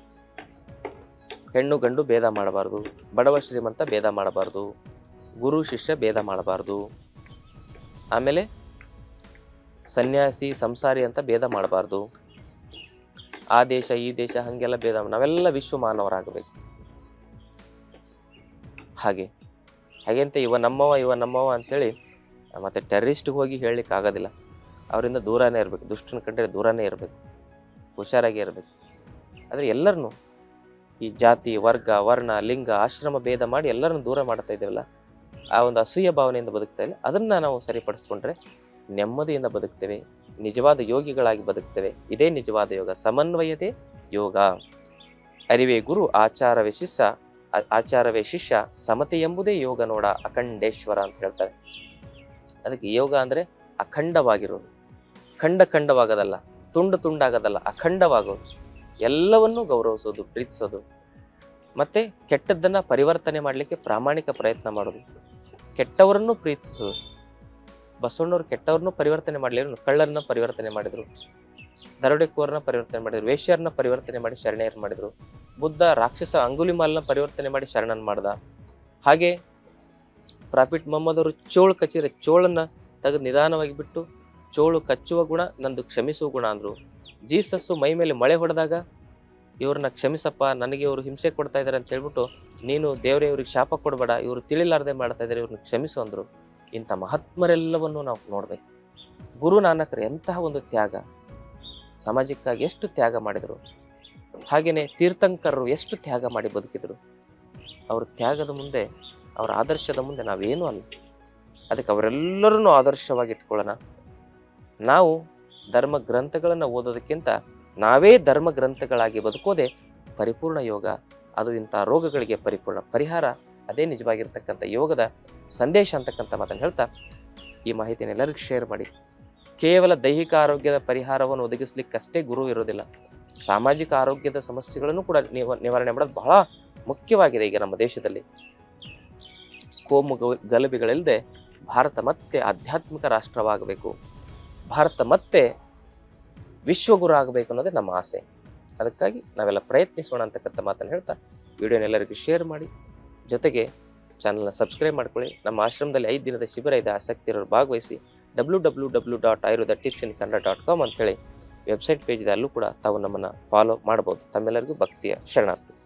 A: ಹೆಣ್ಣು ಗಂಡು ಭೇದ ಮಾಡಬಾರ್ದು, ಬಡವ ಶ್ರೀಮಂತ ಭೇದ ಮಾಡಬಾರ್ದು, ಗುರು ಶಿಷ್ಯ ಭೇದ ಮಾಡಬಾರ್ದು, ಆಮೇಲೆ ಸನ್ಯಾಸಿ, ಸಂಸಾರಿ ಅಂತ ಭೇದ ಮಾಡಬಾರ್ದು. ಆ ದೇಶ, ಈ ದೇಶ, ಹಾಗೆಲ್ಲ ಭೇದ, ನಾವೆಲ್ಲ ವಿಶ್ವ ಮಾನವರಾಗಬೇಕು ಹಾಗೆ. ಹಾಗೆಂತ ಇವ ನಮ್ಮವ ಇವ ನಮ್ಮವ ಅಂತೇಳಿ ಮತ್ತೆ ಟೆರರಿಸ್ಟ್ಗೆ ಹೋಗಿ ಹೇಳಲಿಕ್ಕೆ ಆಗೋದಿಲ್ಲ. ಅವರಿಂದ ದೂರನೇ ಇರಬೇಕು. ದುಷ್ಟನ ಕಂಡ್ರೆ ದೂರನೇ ಇರಬೇಕು. ಹುಷಾರಾಗಿ ಇರಬೇಕು. ಆದರೆ ಎಲ್ಲರನ್ನೂ ಈ ಜಾತಿ, ವರ್ಗ, ವರ್ಣ, ಲಿಂಗ, ಆಶ್ರಮ, ಭೇದ ಮಾಡಿ ಎಲ್ಲರನ್ನು ದೂರ ಮಾಡ್ತಾ ಇದ್ದೇವಲ್ಲ, ಆ ಒಂದು ಅಸೂಯ ಭಾವನೆಯಿಂದ ಬದುಕ್ತಾ ಇಲ್ಲ. ಅದನ್ನು ನಾವು ಸರಿಪಡಿಸ್ಕೊಂಡ್ರೆ ನೆಮ್ಮದಿಯಿಂದ ಬದುಕ್ತೇವೆ. ನಿಜವಾದ ಯೋಗಿಗಳಾಗಿ ಬದುಕ್ತೇವೆ. ಇದೇ ನಿಜವಾದ ಯೋಗ. ಸಮನ್ವಯತೆ ಯೋಗ. ಅರಿವೇ ಗುರು ಆಚಾರ ಆ- ಆಚಾರವೇ ಶಿಷ್ಯ, ಸಮತೆ ಎಂಬುದೇ ಯೋಗ ನೋಡ ಅಖಂಡೇಶ್ವರ ಅಂತ ಹೇಳ್ತಾರೆ. ಅದಕ್ಕೆ ಯೋಗ ಅಂದ್ರೆ ಅಖಂಡವಾಗಿರೋದು. ಖಂಡ ಖಂಡವಾಗದಲ್ಲ, ತುಂಡು ತುಂಡಾಗದಲ್ಲ, ಅಖಂಡವಾಗೋದು. ಎಲ್ಲವನ್ನೂ ಗೌರವಿಸೋದು, ಪ್ರೀತಿಸೋದು. ಮತ್ತೆ ಕೆಟ್ಟದ್ದನ್ನ ಪರಿವರ್ತನೆ ಮಾಡಲಿಕ್ಕೆ ಪ್ರಾಮಾಣಿಕ ಪ್ರಯತ್ನ ಮಾಡೋದು. ಕೆಟ್ಟವರನ್ನು ಪ್ರೀತಿಸೋದು. ಬಸವಣ್ಣವ್ರು ಕೆಟ್ಟವ್ರನ್ನು ಪರಿವರ್ತನೆ ಮಾಡಲಿಲ್ಲ, ಕಳ್ಳರನ್ನ ಪರಿವರ್ತನೆ ಮಾಡಿದ್ರು. ದರೋಡೆಕೋರನ್ನ ಪರಿವರ್ತನೆ ಮಾಡಿದ್ರು, ವೇಶ್ಯರನ್ನ ಪರಿವರ್ತನೆ ಮಾಡಿ ಶರಣೆಯರ್ ಮಾಡಿದ್ರು. ಬುದ್ಧ ರಾಕ್ಷಸ ಅಂಗುಲಿಮಾಲ್ನ ಪರಿವರ್ತನೆ ಮಾಡಿ ಶರಣನ್ ಮಾಡ್ದ. ಹಾಗೆ ಪ್ರಾಫಿಟ್ ಮೊಹಮ್ಮದ್ ಅವರು ಚೋಳು ಕಚ್ಚಿದ್ರೆ ಚೋಳನ್ನ ತೆಗೆದು ನಿಧಾನವಾಗಿ ಬಿಟ್ಟು ಚೋಳು ಕಚ್ಚುವ ಗುಣ ನಂದು ಕ್ಷಮಿಸುವ ಗುಣ ಅಂದರು. ಜೀಸಸ್ಸು ಮೈ ಮೇಲೆ ಮಳೆ ಹೊಡೆದಾಗ ಇವ್ರನ್ನ ಕ್ಷಮಿಸಪ್ಪ, ನನಗೆ ಇವರು ಹಿಂಸೆ ಕೊಡ್ತಾ ಇದ್ದಾರೆ ಅಂತ ಹೇಳ್ಬಿಟ್ಟು ನೀನು ದೇವರೇ ಇವ್ರಿಗೆ ಶಾಪ ಕೊಡಬೇಡ, ಇವರು ತಿಳಿಲಾರದೆ ಮಾಡ್ತಾ ಇದ್ದಾರೆ ಇವ್ರನ್ನ ಕ್ಷಮಿಸು ಅಂದರು. ಇಂಥ ಮಹಾತ್ಮರೆಲ್ಲವನ್ನು ನಾವು ನೋಡ್ಬೇಕು. ಗುರು ನಾನಕರು ಎಂತಹ ಒಂದು ತ್ಯಾಗ ಸಮಾಜಕ್ಕಾಗಿ ಎಷ್ಟು ತ್ಯಾಗ ಮಾಡಿದರು. ಹಾಗೇನೆ ತೀರ್ಥಂಕರರು ಎಷ್ಟು ತ್ಯಾಗ ಮಾಡಿ ಬದುಕಿದರು? ಅವರ ತ್ಯಾಗದ ಮುಂದೆ, ಅವರ ಆದರ್ಶದ ಮುಂದೆ ನಾವೇನು ಅಲ್ಲ. ಅದಕ್ಕೆ ಅವರೆಲ್ಲರನ್ನೂ ಆದರ್ಶವಾಗಿ ಇಟ್ಕೊಳ್ಳೋಣ ನಾವು ಧರ್ಮ ಗ್ರಂಥಗಳನ್ನು ಓದೋದಕ್ಕಿಂತ ನಾವೇ ಧರ್ಮ ಗ್ರಂಥಗಳಾಗಿ ಬದುಕೋದೆ ಪರಿಪೂರ್ಣ ಯೋಗ. ಅದು ಇಂಥ ರೋಗಗಳಿಗೆ ಪರಿಪೂರ್ಣ ಪರಿಹಾರ. ಅದೇ ನಿಜವಾಗಿರ್ತಕ್ಕಂಥ ಯೋಗದ ಸಂದೇಶ ಅಂತಕ್ಕಂಥ ಮಾತನ್ನು ಹೇಳ್ತಾ ಈ ಮಾಹಿತಿಯನ್ನೆಲ್ಲರಿಗೂ ಶೇರ್ ಮಾಡಿ. ಕೇವಲ ದೈಹಿಕ ಆರೋಗ್ಯದ ಪರಿಹಾರವನ್ನು ಒದಗಿಸ್ಲಿಕ್ಕಷ್ಟೇ ಗುರು ಇರೋದಿಲ್ಲ. ಸಾಮಾಜಿಕ ಆರೋಗ್ಯದ ಸಮಸ್ಯೆಗಳನ್ನು ಕೂಡ ನಿವ, ನಿವಾರಣೆ ಮಾಡೋದು ಬಹಳ ಮುಖ್ಯವಾಗಿದೆ ಈಗ ನಮ್ಮ ದೇಶದಲ್ಲಿ. ಕೋಮು ಗಲಭೆಗಳಿಲ್ಲದೆ ಭಾರತ ಮತ್ತೆ ಆಧ್ಯಾತ್ಮಿಕ ರಾಷ್ಟ್ರವಾಗಬೇಕು. ಭಾರತ ಮತ್ತೆ ವಿಶ್ವಗುರು ಆಗಬೇಕು ಅನ್ನೋದೇ ನಮ್ಮ ಆಸೆ. ಅದಕ್ಕಾಗಿ ನಾವೆಲ್ಲ ಪ್ರಯತ್ನಿಸೋಣ ಅಂತಕ್ಕಂಥ ಮಾತನ್ನು ಹೇಳ್ತಾ, ವಿಡಿಯೋನ ಎಲ್ಲರಿಗೂ ಶೇರ್ ಮಾಡಿ. ಜೊತೆಗೆ ಚಾನಲ್ನ ಸಬ್ಸ್ಕ್ರೈಬ್ ಮಾಡ್ಕೊಳ್ಳಿ. ನಮ್ಮ ಆಶ್ರಮದಲ್ಲಿ ಐದು ದಿನದ ಶಿಬಿರ ಇದೆ. ಆಸಕ್ತಿ ಇರೋರು ಭಾಗವಹಿಸಿ, W W W dot Ayurveda tips in Kannada dot com ಅಂತೇಳಿ ವೆಬ್ಸೈಟ್ ಪೇಜ್ ಕೂಡ ತಾವು ನಮ್ಮನ್ನು ಫಾಲೋ ಮಾಡ್ಬೋದು ತಮ್ಮೆಲ್ಲರಿಗೂ ಭಕ್ತಿಯ ಶರಣಾರ್ಥಿ.